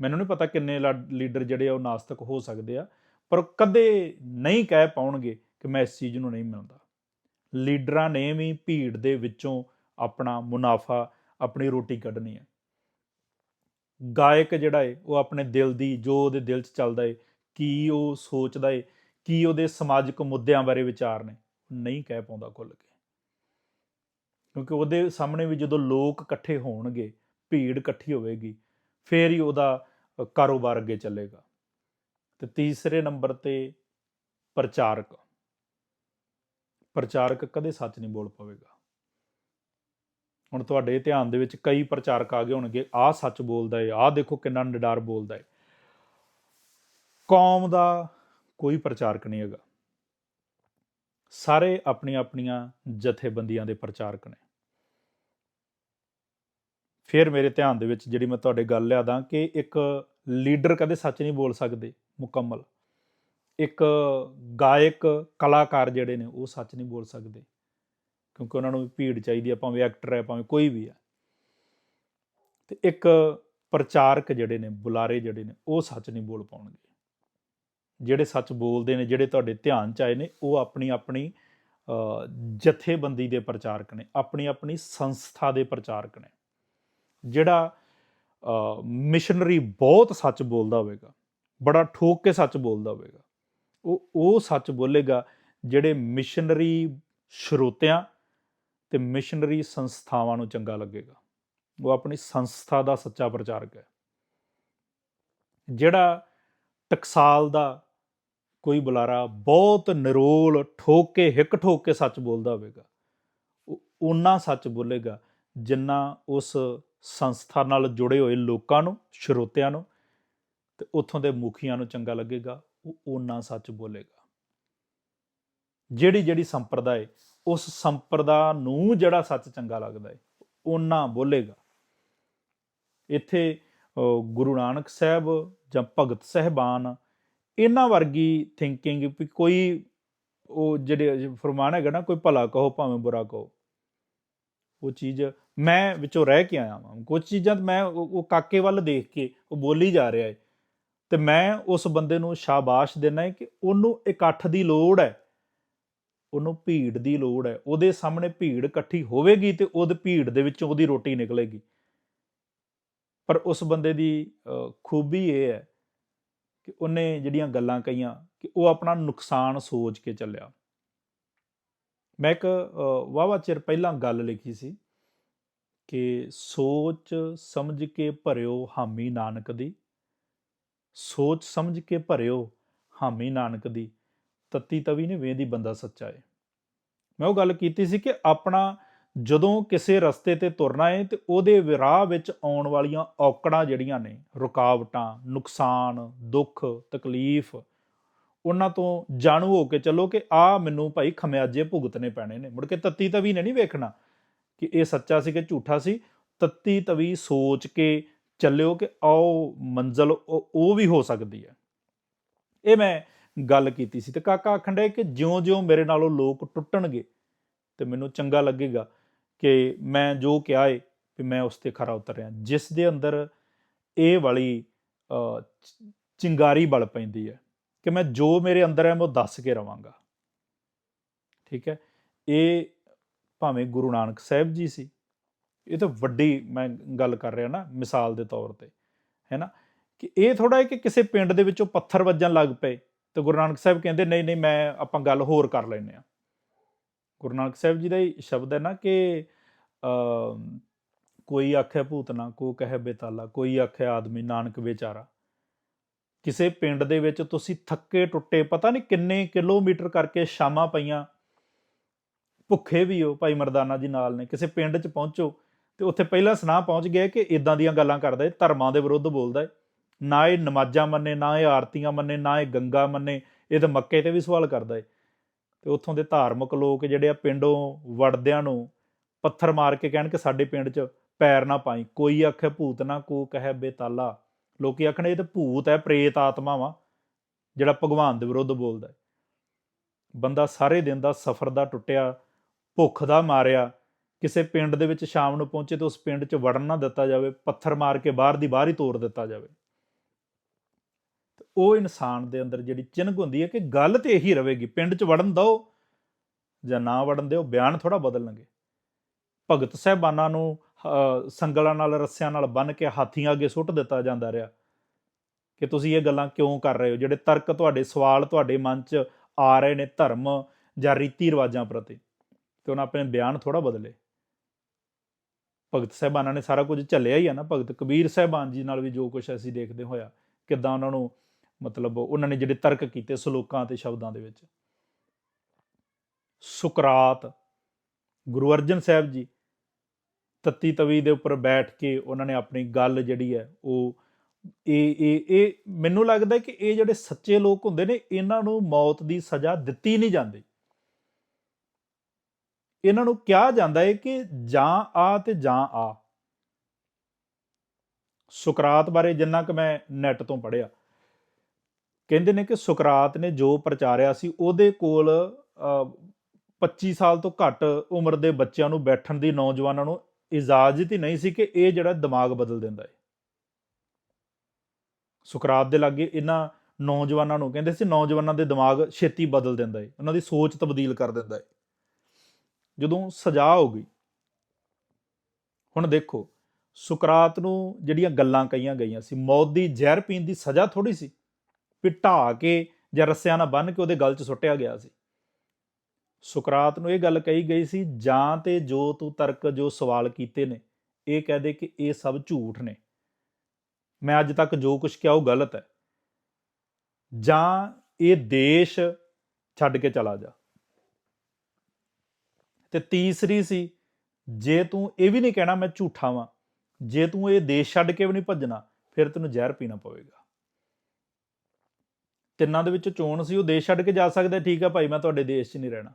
ਮੈਨੂੰ ਨਹੀਂ ਪਤਾ ਕਿੰਨੇ ਲਾ- ਲੀਡਰ ਜਿਹੜੇ ਆ ਉਹ ਨਾਸਤਕ ਹੋ ਸਕਦੇ ਆ, ਪਰ ਕਦੇ ਨਹੀਂ ਕਹਿ ਪਾਉਣਗੇ ਕਿ ਮੈਂ ਇਸ ਚੀਜ਼ ਨੂੰ ਨਹੀਂ ਮੰਨਦਾ। ਲੀਡਰਾਂ ਨੇ ਵੀ ਭੀੜ ਦੇ ਵਿੱਚੋਂ ਆਪਣਾ ਮੁਨਾਫਾ, ਆਪਣੀ ਰੋਟੀ ਕੱਢਣੀ ਹੈ। ਗਾਇਕ ਜਿਹੜਾ ਹੈ ਉਹ ਆਪਣੇ ਦਿਲ ਦੀ, ਜੋ ਉਹਦੇ ਦਿਲ 'ਚ ਚੱਲਦਾ ਏ, ਕੀ ਉਹ ਸੋਚਦਾ ਏ, ਕੀ ਉਹਦੇ ਸਮਾਜਿਕ ਮੁੱਦਿਆਂ ਬਾਰੇ ਵਿਚਾਰ ਨੇ ਨਹੀਂ ਕਹਿ ਪਾਉਂਦਾ ਖੁੱਲ ਕੇ। ਕਿਉਂਕਿ ਉਹਦੇ ਸਾਹਮਣੇ ਵੀ ਜਦੋਂ ਲੋਕ ਇਕੱਠੇ ਹੋਣਗੇ, ਭੀੜ ਇਕੱਠੀ ਹੋਵੇਗੀ, ਫੇਰ ਹੀ ਉਹਦਾ ਕਾਰੋਬਾਰ ਅੱਗੇ ਚੱਲੇਗਾ। ਤੇ ਤੀਸਰੇ ਨੰਬਰ ਤੇ ਪ੍ਰਚਾਰਕ। ਪ੍ਰਚਾਰਕ ਕਦੇ ਸੱਚ ਨਹੀਂ ਬੋਲ ਪਾਵੇਗਾ। ਹੁਣ ਤੁਹਾਡੇ ਧਿਆਨ ਦੇ ਵਿੱਚ ਕਈ ਪ੍ਰਚਾਰਕ ਆ ਗਏ ਹੋਣਗੇ, ਆਹ ਸੱਚ ਬੋਲਦਾ ਏ, ਆਹ ਦੇਖੋ ਕਿੰਨਾ ਨਿਡਾਰ ਬੋਲਦਾ ਏ। ਕੌਮ ਦਾ ਕੋਈ ਪ੍ਰਚਾਰਕ ਨਹੀਂ ਹੈਗਾ। ਸਾਰੇ ਆਪਣੀਆਂ ਆਪਣੀਆਂ ਜਥੇਬੰਦੀਆਂ ਦੇ ਪ੍ਰਚਾਰਕ ਨੇ। ਫਿਰ ਮੇਰੇ ਧਿਆਨ ਦੇ ਵਿੱਚ ਜਿਹੜੀ ਮੈਂ ਤੁਹਾਡੇ ਗੱਲ ਲਿਆਦਾ ਕਿ ਇੱਕ ਲੀਡਰ ਕਦੇ ਸੱਚ ਨਹੀਂ ਬੋਲ ਸਕਦੇ, ਮੁਕੰਮਲ। ਇੱਕ ਗਾਇਕ, ਕਲਾਕਾਰ ਜਿਹੜੇ ਨੇ ਉਹ ਸੱਚ ਨਹੀਂ ਬੋਲ ਸਕਦੇ। ਕਿਉਂਕਿ ਉਹਨਾਂ ਨੂੰ ਵੀ ਭੀੜ ਚਾਹੀਦੀ ਹੈ ਭਾਵੇਂ ਐਕਟਰ ਹੈ ਭਾਵੇਂ ਕੋਈ ਵੀ ਹੈ ਤੇ ਇੱਕ ਪ੍ਰਚਾਰਕ ਜਿਹੜੇ ਨੇ, ਬੁਲਾਰੇ ਜਿਹੜੇ ਨੇ, ਉਹ ਸੱਚ ਨਹੀਂ ਬੋਲ ਪਾਉਣਗੇ। ਜਿਹੜੇ ਸੱਚ ਬੋਲਦੇ ਨੇ, ਜਿਹੜੇ ਤੁਹਾਡੇ ਧਿਆਨ ਚ ਆਏ ਨੇ, ਉਹ ਆਪਣੀ ਆਪਣੀ ਜਥੇਬੰਦੀ ਦੇ ਪ੍ਰਚਾਰਕ ਨੇ, ਆਪਣੀ ਆਪਣੀ ਸੰਸਥਾ ਦੇ ਪ੍ਰਚਾਰਕ ਨੇ। ਜਿਹੜਾ ਮਿਸ਼ਨਰੀ ਬਹੁਤ ਸੱਚ ਬੋਲਦਾ ਹੋਵੇਗਾ, ਬੜਾ ਠੋਕ ਕੇ ਸੱਚ ਬੋਲਦਾ ਹੋਵੇਗਾ, ਉਹ ਉਹ ਸੱਚ ਬੋਲੇਗਾ, ਜਿਹੜੇ ਮਿਸ਼ਨਰੀ ਸਰੋਤਿਆਂ ਤੇ ਮਿਸ਼ਨਰੀ ਸੰਸਥਾਵਾਂ ਨੂੰ ਚੰਗਾ ਲੱਗੇਗਾ। ਉਹ ਆਪਣੀ ਸੰਸਥਾ ਦਾ ਸੱਚਾ ਪ੍ਰਚਾਰਕ ਹੈ। ਜਿਹੜਾ ਟਕਸਾਲ ਦਾ ਕੋਈ ਬੁਲਾਰਾ ਬਹੁਤ ਨਿਰੋਲ, ਠੋਕ ਕੇ ਹਿੱਕ ਠੋਕ ਕੇ ਸੱਚ ਬੋਲਦਾ ਹੋਵੇਗਾ। ਉਹ ਉਹਨਾਂ ਸੱਚ ਬੋਲੇਗਾ ਜਿੰਨਾ ਉਸ ਸੰਸਥਾ ਨਾਲ ਜੁੜੇ ਹੋਏ ਲੋਕਾਂ ਨੂੰ, ਸਰੋਤਿਆਂ ਨੂੰ ਤੇ ਉੱਥੋਂ ਦੇ ਮੁਖੀਆਂ ਨੂੰ ਚੰਗਾ ਲੱਗੇਗਾ। ਉਹ ਉਹਨਾਂ ਸੱਚ ਬੋਲੇਗਾ। ਜਿਹੜੀ ਜਿਹੜੀ ਸੰਪਰਦਾਇ ਉਸ ਸੰਪਰਦਾ ਨੂੰ ਜਿਹੜਾ ਸੱਚ ਚੰਗਾ ਲੱਗਦਾ ਹੈ ਉਹਨਾਂ ਬੋਲੇਗਾ। ਇੱਥੇ ਗੁਰੂ ਨਾਨਕ ਸਾਹਿਬ ਜਾਂ ਭਗਤ ਸਹਿਬਾਨ, ਇਹਨਾਂ ਵਰਗੀ ਥਿੰਕਿੰਗ ਵੀ ਕੋਈ ਉਹ ਜਿਹੜੇ ਫਰਮਾਨ ਹੈਗਾ ਨਾ, ਕੋਈ ਭਲਾ ਕਹੋ ਭਾਵੇਂ ਬੁਰਾ ਕਹੋ, ਉਹ ਚੀਜ਼ ਮੈਂ ਵਿੱਚੋਂ ਰਹਿ ਕੇ ਆਇਆ ਹਾਂ ਕੁਝ ਚੀਜ਼ਾਂ ਮੈਂ ਉਹ ਉਹ ਕਾਕੇ ਵੱਲ ਦੇਖ ਕੇ ਉਹ ਬੋਲੀ ਜਾ ਰਿਹਾ ਹੈ ਤੇ ਮੈਂ ਉਸ ਬੰਦੇ ਨੂੰ ਸ਼ਾਬਾਸ਼ ਦੇਣਾ ਹੈ ਕਿ ਉਹਨੂੰ ਇਕੱਠ ਦੀ ਲੋੜ ਹੈ ਉਹਨੂੰ ਭੀੜ ਦੀ ਲੋੜ ਹੈ। ਉਹਦੇ ਸਾਹਮਣੇ ਭੀੜ ਇਕੱਠੀ ਹੋਵੇਗੀ ਤੇ ਉਹਦੇ ਭੀੜ ਦੇ ਵਿੱਚੋਂ ਉਹਦੀ ਰੋਟੀ ਨਿਕਲੇਗੀ। ਪਰ ਉਸ ਬੰਦੇ ਦੀ ਖੂਬੀ ਇਹ ਹੈ ਕਿ ਉਹਨੇ ਜਿਹੜੀਆਂ ਗੱਲਾਂ ਕਹੀਆਂ ਕਿ ਉਹ ਆਪਣਾ ਨੁਕਸਾਨ ਸੋਚ ਕੇ ਚੱਲਿਆ। ਮੈਂ ਇੱਕ ਵਾਵਾ ਚਿਰ ਪਹਿਲਾਂ ਗੱਲ ਲਿਖੀ ਸੀ ਕਿ ਸੋਚ ਸਮਝ ਕੇ ਭਰਿਓ ਹਾਮੀ ਨਾਨਕ ਦੀ। ਸੋਚ ਸਮਝ ਕੇ ਭਰਿਓ ਹਾਮੀ ਨਾਨਕ ਦੀ। ਤੱਤੀ ਤਵੀ ਨੇ ਵੇਂਦੀ ਬੰਦਾ ਸੱਚਾ ਏ। ਮੈਂ ਉਹ ਗੱਲ ਕੀਤੀ ਸੀ ਕਿ ਆਪਣਾ ਜਦੋਂ ਕਿਸੇ ਰਸਤੇ ਤੇ ਤੁਰਨਾ ਏ, ਤੇ ਉਹਦੇ ਵਿਰਾਹ ਵਿੱਚ ਆਉਣ ਵਾਲੀਆਂ ਔਕੜਾਂ ਜਿਹੜੀਆਂ ਨੇ, ਰੁਕਾਵਟਾਂ, ਨੁਕਸਾਨ, ਦੁੱਖ, ਤਕਲੀਫ, ਉਹਨਾਂ ਤੋਂ ਜਾਣੂ ਹੋ ਕੇ ਚੱਲੋ ਕਿ ਆ ਮੈਨੂੰ ਭਾਈ ਖਮਿਆਜੇ ਭੁਗਤਨੇ ਪੈਣੇ ਨੇ। ਮੁੜ ਕੇ ਤੱਤੀ ਤਵੀ ਨੇ ਨਹੀਂ ਵੇਖਣਾ ਕਿ ਇਹ ਸੱਚਾ ਸੀ ਕਿ ਝੂਠਾ ਸੀ। ਤੱਤੀ ਤਵੀ ਸੋਚ ਕੇ ਚੱਲਿਓ ਕਿ ਆਓ ਮੰਜ਼ਲ ਉਹ ਵੀ ਹੋ ਸਕਦੀ ਹੈ। ਇਹ ਮੈਂ ਗੱਲ ਕੀਤੀ ਸੀ। ਤੇ ਕਾਕਾ ਆਖਣ ਡਿਆ ਕਿ ਜਿਉਂ-ਜਿਉਂ ਮੇਰੇ ਨਾਲੋਂ ਲੋਕ ਟੁੱਟਣਗੇ ਤੇ ਮੈਨੂੰ ਚੰਗਾ ਲੱਗੇਗਾ ਕਿ ਮੈਂ ਜੋ ਕਿਹਾ ਏ ਕਿ ਮੈਂ ਉਸ ਤੇ ਖਰਾ ਉਤਰਿਆ। ਜਿਸ ਦੇ ਅੰਦਰ ਇਹ ਵਾਲੀ ਚਿੰਗਾਰੀ ਬਲ ਪੈਂਦੀ ਹੈ ਕਿ ਮੈਂ ਜੋ ਮੇਰੇ ਅੰਦਰ ਹੈ ਮੈਂ ਉਹ ਦੱਸ ਕੇ ਰਵਾਂਗਾ। ਠੀਕ ਹੈ? ਇਹ ਭਾਵੇਂ ਗੁਰੂ ਨਾਨਕ ਸਾਹਿਬ ਜੀ ਸੀ, ਇਹ ਤਾਂ ਵੱਡੀ ਮੈਂ ਗੱਲ ਕਰ ਰਿਹਾ ਨਾ ਮਿਸਾਲ ਦੇ ਤੌਰ ਤੇ, ਹੈ ਨਾ? ਕਿ ਇਹ ਥੋੜਾ ਹੈ ਕਿ ਕਿਸੇ ਪਿੰਡ ਦੇ ਵਿੱਚੋਂ ਪੱਥਰ ਵੱਜਣ ਲੱਗ ਪਏ। ਤੇ ਗੁਰੂ ਨਾਨਕ ਸਾਹਿਬ ਕਹਿੰਦੇ, ਨਹੀਂ ਨਹੀਂ, ਮੈਂ, ਆਪਾਂ ਗੱਲ ਹੋਰ ਕਰ ਲੈਨੇ ਆ ਗੁਰੂ ਨਾਨਕ ਸਾਹਿਬ ਜੀ ਦਾ ਹੀ ਸ਼ਬਦ ਹੈ ਨਾ ਕਿ ਕੋਈ ਆਖੇ ਭੂਤਨਾ ਕੋ ਕਹੇ ਬੇਤਾਲਾ, ਕੋਈ ਆਖੇ ਆਦਮੀ ਨਾਨਕ ਵਿਚਾਰਾ। ਕਿਸੇ ਪਿੰਡ ਦੇ ਵਿੱਚ ਤੁਸੀਂ ਥੱਕੇ ਟੁੱਟੇ, ਪਤਾ ਨਹੀਂ ਕਿੰਨੇ ਕਿਲੋਮੀਟਰ ਕਰਕੇ ਸ਼ਾਮਾਂ ਪਈਆਂ। ਭੁੱਖੇ ਵੀ ਹੋ, ਭਾਈ ਮਰਦਾਨਾ ਜੀ ਨਾਲ ਨੇ, ਕਿਸੇ ਪਿੰਡ 'ਚ ਪਹੁੰਚੋ ਤੇ ਉੱਥੇ ਪਹਿਲਾਂ ਸੁਨਾਹ ਪਹੁੰਚ ਗਿਆ ਕਿ ਇਦਾਂ ਦੀਆਂ ਗੱਲਾਂ ਕਰਦਾ ਏ, ਧਰਮਾਂ ਦੇ ਵਿਰੁੱਧ ਬੋਲਦਾ ਹੈ ਨਾ ਇਹ ਨਮਾਜ਼ਾਂ ਮੰਨੇ, ਨਾ ਇਹ ਆਰਤੀਆਂ ਮੰਨੇ, ਨਾ ਇਹ ਗੰਗਾ ਮੰਨੇ, ਇਹ ਤਾਂ ਮੱਕੇ ਤੇ ਵੀ ਸਵਾਲ ਕਰਦਾ ਏ। ਤੇ ਉੱਥੋਂ ਦੇ ਧਾਰਮਿਕ ਲੋਕ ਜਿਹੜੇ ਆ ਪਿੰਡੋਂ ਵੜਦਿਆਂ ਨੂੰ ਪੱਥਰ ਮਾਰ ਕੇ ਕਹਿਣ ਕਿ ਸਾਡੇ ਪਿੰਡ 'ਚ ਪੈਰ ਨਾ ਪਾਈ, ਕੋਈ ਆਖੇ ਭੂਤ ਨਾ ਕੋ, ਕਹੇ ਬੇਤਾਲਾ। ਲੋਕੀ ਆਖਣ ਇਹ ਤਾਂ ਭੂਤ ਹੈ, ਪ੍ਰੇਤ ਆਤਮਾ ਵਾ, ਜਿਹੜਾ ਭਗਵਾਨ ਦੇ ਵਿਰੁੱਧ ਬੋਲਦਾ ਹੈ ਬੰਦਾ ਸਾਰੇ ਦਿਨ ਦਾ ਸਫ਼ਰ ਦਾ ਟੁੱਟਿਆ, ਭੁੱਖ ਦਾ ਮਾਰਿਆ, ਕਿਸੇ ਪਿੰਡ ਦੇ ਵਿੱਚ ਸ਼ਾਮ ਨੂੰ ਪਹੁੰਚੇ ਤਾਂ ਉਸ ਪਿੰਡ 'ਚ ਵੜਨ ਨਾ ਦਿੱਤਾ ਜਾਵੇ, ਪੱਥਰ ਮਾਰ ਕੇ ਬਾਹਰ ਦੀ ਬਾਹਰ ਹੀ ਤੋੜ ਦਿੱਤਾ ਜਾਵੇ। ਉਹ ਇਨਸਾਨ ਦੇ ਅੰਦਰ ਜਿਹੜੀ ਚਿੰਗ ਹੁੰਦੀ ਹੈ ਕਿ ਗੱਲ ਤੇ ਇਹੀ ਰਹੇਗੀ, ਪਿੰਡ 'ਚ ਵੜਨ ਦਿਓ ਜਾਂ ਨਾ ਵੜਨ ਦਿਓ, ਬਿਆਨ ਥੋੜਾ ਬਦਲਣਗੇ ਭਗਤ ਸਾਹਿਬਾਨਾਂ ਨੂੰ ਸੰਗਲਾਂ ਨਾਲ, ਰੱਸਿਆਂ ਨਾਲ ਬੰਨ ਕੇ ਹਾਥੀਆਂ ਅੱਗੇ ਸੁੱਟ ਦਿੱਤਾ ਜਾਂਦਾ ਰਿਹਾ। ਕਿ ਤੁਸੀਂ ਇਹ ਗੱਲਾਂ ਕਿਉਂ ਕਰ ਰਹੇ ਹੋ? ਜਿਹੜੇ ਤਰਕ ਤੁਹਾਡੇ, ਸਵਾਲ ਤੁਹਾਡੇ ਮਨ 'ਚ ਆ ਰਹੇ ਨੇ ਧਰਮ ਜਾਂ ਰੀਤੀ ਰਿਵਾਜਾਂ ਪ੍ਰਤੀ। ਤੇ ਉਹਨਾਂ ਆਪਣੇ ਬਿਆਨ ਥੋੜਾ ਬਦਲੇ। ਭਗਤ ਸਾਹਿਬਾਨਾਂ ਨੇ ਸਾਰਾ ਕੁਝ ਝੱਲਿਆ ਹੀ ਆ ਨਾ। ਭਗਤ ਕਬੀਰ ਸਾਹਿਬਾਨ ਜੀ ਨਾਲ ਵੀ ਜੋ ਕੁਝ ਅਸੀਂ ਦੇਖਦੇ ਹੋਇਆ ਕਿੱਦਾਂ ਉਹਨਾਂ ਨੂੰ ਮਤਲਬ ਉਹਨਾਂ ਨੇ ਜਿਹੜੇ ਤਰਕ ਕੀਤੇ ਸ਼ਲੋਕਾਂ ਤੇ ਸ਼ਬਦਾਂ ਦੇ ਵਿੱਚ। ਸੁਕਰਾਤ, ਗੁਰੂ ਅਰਜਨ ਸਾਹਿਬ ਜੀ ਤੱਤੀ ਤਵੀ ਦੇ ਉੱਪਰ ਬੈਠ ਕੇ ਉਹਨਾਂ ਨੇ ਆਪਣੀ ਗੱਲ ਜਿਹੜੀ ਹੈ ਉਹ ਇਹ ਇਹ ਇਹ ਮੈਨੂੰ ਲੱਗਦਾ ਕਿ ਇਹ ਜਿਹੜੇ ਸੱਚੇ ਲੋਕ ਹੁੰਦੇ ਨੇ, ਇਹਨਾਂ ਨੂੰ ਮੌਤ ਦੀ ਸਜ਼ਾ ਦਿੱਤੀ ਨਹੀਂ ਜਾਂਦੀ। ਇਹਨਾਂ ਨੂੰ ਕਿਹਾ ਜਾਂਦਾ ਹੈ ਕਿ ਜਾਂ ਆ ਤੇ ਜਾਂ ਆ। ਸੁਕਰਾਤ ਬਾਰੇ ਜਿੰਨਾ ਕਿ ਮੈਂ ਨੈਟ ਤੋਂ ਪੜਿਆ ਕਹਿੰਦੇ ਨੇ ਕਿ ਸੁਕਰਾਤ ਨੇ ਜੋ ਪ੍ਰਚਾਰਿਆ ਸੀ ਉਹਦੇ ਕੋਲ ਅ, 25 ਸਾਲ ਤੋਂ ਘੱਟ ਉਮਰ ਦੇ ਬੱਚਿਆਂ ਨੂੰ ਬੈਠਣ ਦੀ ਨੌਜਵਾਨਾਂ ਨੂੰ ਇਜਾਜ਼ਤ ਹੀ ਨਹੀਂ ਸੀ ਕਿ ਇਹ ਜਿਹੜਾ ਦਿਮਾਗ ਬਦਲ ਦਿੰਦਾ ਹੈ। ਸੁਕਰਾਤ ਦੇ ਲਾਗੇ ਇਹਨਾਂ ਨੌਜਵਾਨਾਂ ਨੂੰ ਕਹਿੰਦੇ ਸੀ ਨੌਜਵਾਨਾਂ ਦੇ ਦਿਮਾਗ ਛੇਤੀ ਬਦਲ ਦਿੰਦਾ ਹੈ ਉਹਨਾਂ ਦੀ ਸੋਚ ਤਬਦੀਲ ਕਰ ਦਿੰਦਾ ਹੈ। ਜਦੋਂ ਸਜ਼ਾ ਹੋ ਗਈ ਹੁਣ ਦੇਖੋ ਸੁਕਰਾਤ ਨੂੰ ਜਿਹੜੀਆਂ ਗੱਲਾਂ ਕਹੀਆਂ ਗਈਆਂ ਸੀ ਮੌਤ ਦੀ ਜ਼ਹਿਰ ਪੀਣ ਦੀ ਸਜ਼ਾ ਥੋੜੀ ਸੀ। ਵੀ ਢਾ ਕੇ ਜਾਂ ਰੱਸਿਆਂ ਨਾਲ ਬੰਨ੍ਹ ਕੇ ਉਹਦੇ ਗਲ 'ਚ ਸੁੱਟਿਆ ਗਿਆ ਸੀ। ਸੁਕਰਾਤ ਨੂੰ ਇਹ ਗੱਲ ਕਹੀ ਗਈ ਸੀ, ਜਾਂ ਤੇ ਜੋ ਤੂੰ ਤਰਕ ਜੋ ਸਵਾਲ ਕੀਤੇ ਨੇ, ਇਹ ਕਹਿ ਦੇ ਕਿ ਇਹ ਸਭ ਝੂਠ ਨੇ। ਮੈਂ ਅੱਜ ਤੱਕ ਜੋ ਕੁਝ ਕਿਹਾ ਉਹ ਗਲਤ ਹੈ। ਜਾਂ ਇਹ ਦੇਸ਼ ਛੱਡ ਕੇ ਚਲਾ ਜਾ। ਤੇ ਤੀਸਰੀ ਸੀ, ਜੇ ਤੂੰ ਇਹ ਵੀ ਨਹੀਂ ਕਹਿਣਾ ਮੈਂ ਝੂਠਾ ਵਾਂ, ਜੇ ਤੂੰ ਇਹ ਦੇਸ਼ ਛੱਡ ਕੇ ਵੀ ਨਹੀਂ ਭੱਜਣਾ, ਫਿਰ ਤੈਨੂੰ ਜ਼ਹਿਰ ਪੀਣਾ ਪਵੇਗਾ। ਤਿੰਨਾਂ ਦੇ ਵਿੱਚ ਚੋਣ ਸੀ, ਉਹ ਦੇਸ਼ ਛੱਡ ਕੇ ਜਾ ਸਕਦਾ, ਠੀਕ ਹੈ ਭਾਈ, ਮੈਂ ਤੁਹਾਡੇ ਦੇਸ਼ 'ਚ ਨਹੀਂ ਰਹਿਣਾ।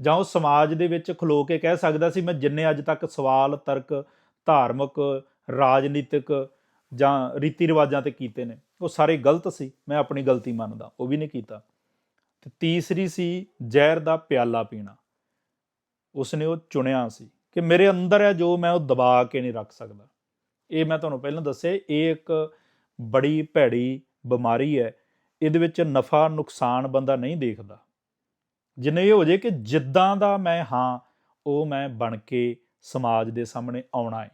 ਜਾਂ ਉਹ ਸਮਾਜ ਦੇ ਵਿੱਚ ਖਲੋ ਕੇ ਕਹਿ ਸਕਦਾ ਸੀ, ਮੈਂ ਜਿੰਨੇ ਅੱਜ ਤੱਕ ਸਵਾਲ, ਤਰਕ, ਧਾਰਮਿਕ, ਰਾਜਨੀਤਿਕ ਜਾਂ ਰੀਤੀ ਰਿਵਾਜਾਂ ਤੇ ਕੀਤੇ ਨੇ, ਉਹ ਸਾਰੇ ਗਲਤ ਸੀ, ਮੈਂ ਆਪਣੀ ਗਲਤੀ ਮੰਨਦਾ, ਉਹ ਵੀ ਨਹੀਂ ਕੀਤਾ। ਤੇ ਤੀਸਰੀ ਸੀ, ਜ਼ਹਿਰ ਦਾ ਪਿਆਲਾ ਪੀਣਾ। ਉਸਨੇ ਉਹ ਚੁਣਿਆ ਸੀ ਕਿ ਮੇਰੇ ਅੰਦਰ ਹੈ ਜੋ ਮੈਂ ਉਹ ਦਬਾ ਕੇ ਨਹੀਂ ਰੱਖ ਸਕਦਾ। ਇਹ ਮੈਂ ਤੁਹਾਨੂੰ ਪਹਿਲਾਂ ਦੱਸਿਆ, ਇਹ ਇੱਕ ਬੜੀ ਭੈੜੀ ਬਿਮਾਰੀ ਹੈ ਇਹਦੇ ਵਿੱਚ ਨਫਾ ਨੁਕਸਾਨ ਬੰਦਾ ਨਹੀਂ ਦੇਖਦਾ। ਜਿੰਨੇ ਇਹ ਹੋ ਜੇ ਕਿ ਜਿੱਦਾਂ ਦਾ ਮੈਂ ਹਾਂ, ਉਹ ਮੈਂ ਬਣ ਕੇ ਸਮਾਜ ਦੇ ਸਾਹਮਣੇ ਆਉਣਾ ਹੈ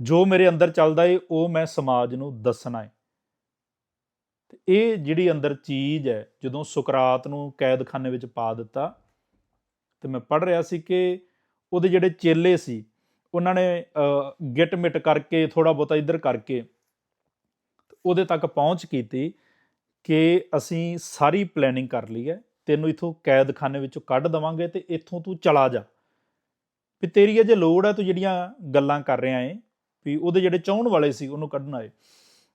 ਜੋ ਮੇਰੇ ਅੰਦਰ ਚੱਲਦਾ ਏ, ਉਹ ਮੈਂ ਸਮਾਜ ਨੂੰ ਦੱਸਣਾ ਹੈ ਤੇ ਇਹ ਜਿਹੜੀ ਅੰਦਰ ਚੀਜ਼ ਹੈ, ਜਦੋਂ ਸੁਕਰਾਤ ਨੂੰ ਕੈਦਖਾਨੇ ਵਿੱਚ ਪਾ ਦਿੱਤਾ, ਤੇ ਮੈਂ ਪੜ੍ਹ ਰਿਹਾ ਸੀ ਕਿ ਉਹਦੇ ਜਿਹੜੇ ਚੇਲੇ ਸੀ, ਉਹਨਾਂ ਨੇ ਗਿਟ ਮਿਟ ਕਰਕੇ ਥੋੜਾ ਬਹੁਤਾ ਇੱਧਰ ਕਰਕੇ ਉਹਦੇ ਤੱਕ ਪਹੁੰਚ ਕੀਤੀ ਕਿ ਅਸੀਂ ਸਾਰੀ ਪਲੈਨਿੰਗ ਕਰ ਲਈ ਹੈ, ਤੈਨੂੰ ਇਥੋਂ ਕੈਦਖਾਨੇ ਵਿੱਚੋਂ ਕੱਢ ਦਵਾਂਗੇ ਤੇ ਇੱਥੋਂ ਤੂੰ ਚਲਾ ਜਾ। ਵੀ ਤੇਰੀ ਅਜੇ ਲੋੜ ਹੈ, ਤੂੰ ਜਿਹੜੀਆਂ ਗੱਲਾਂ ਕਰ ਰਿਹਾ ਏ, ਵੀ ਉਹਦੇ ਜਿਹੜੇ ਚਾਹਣ ਵਾਲੇ ਸੀ, ਉਹਨੂੰ ਕੱਢਣ ਆਏ।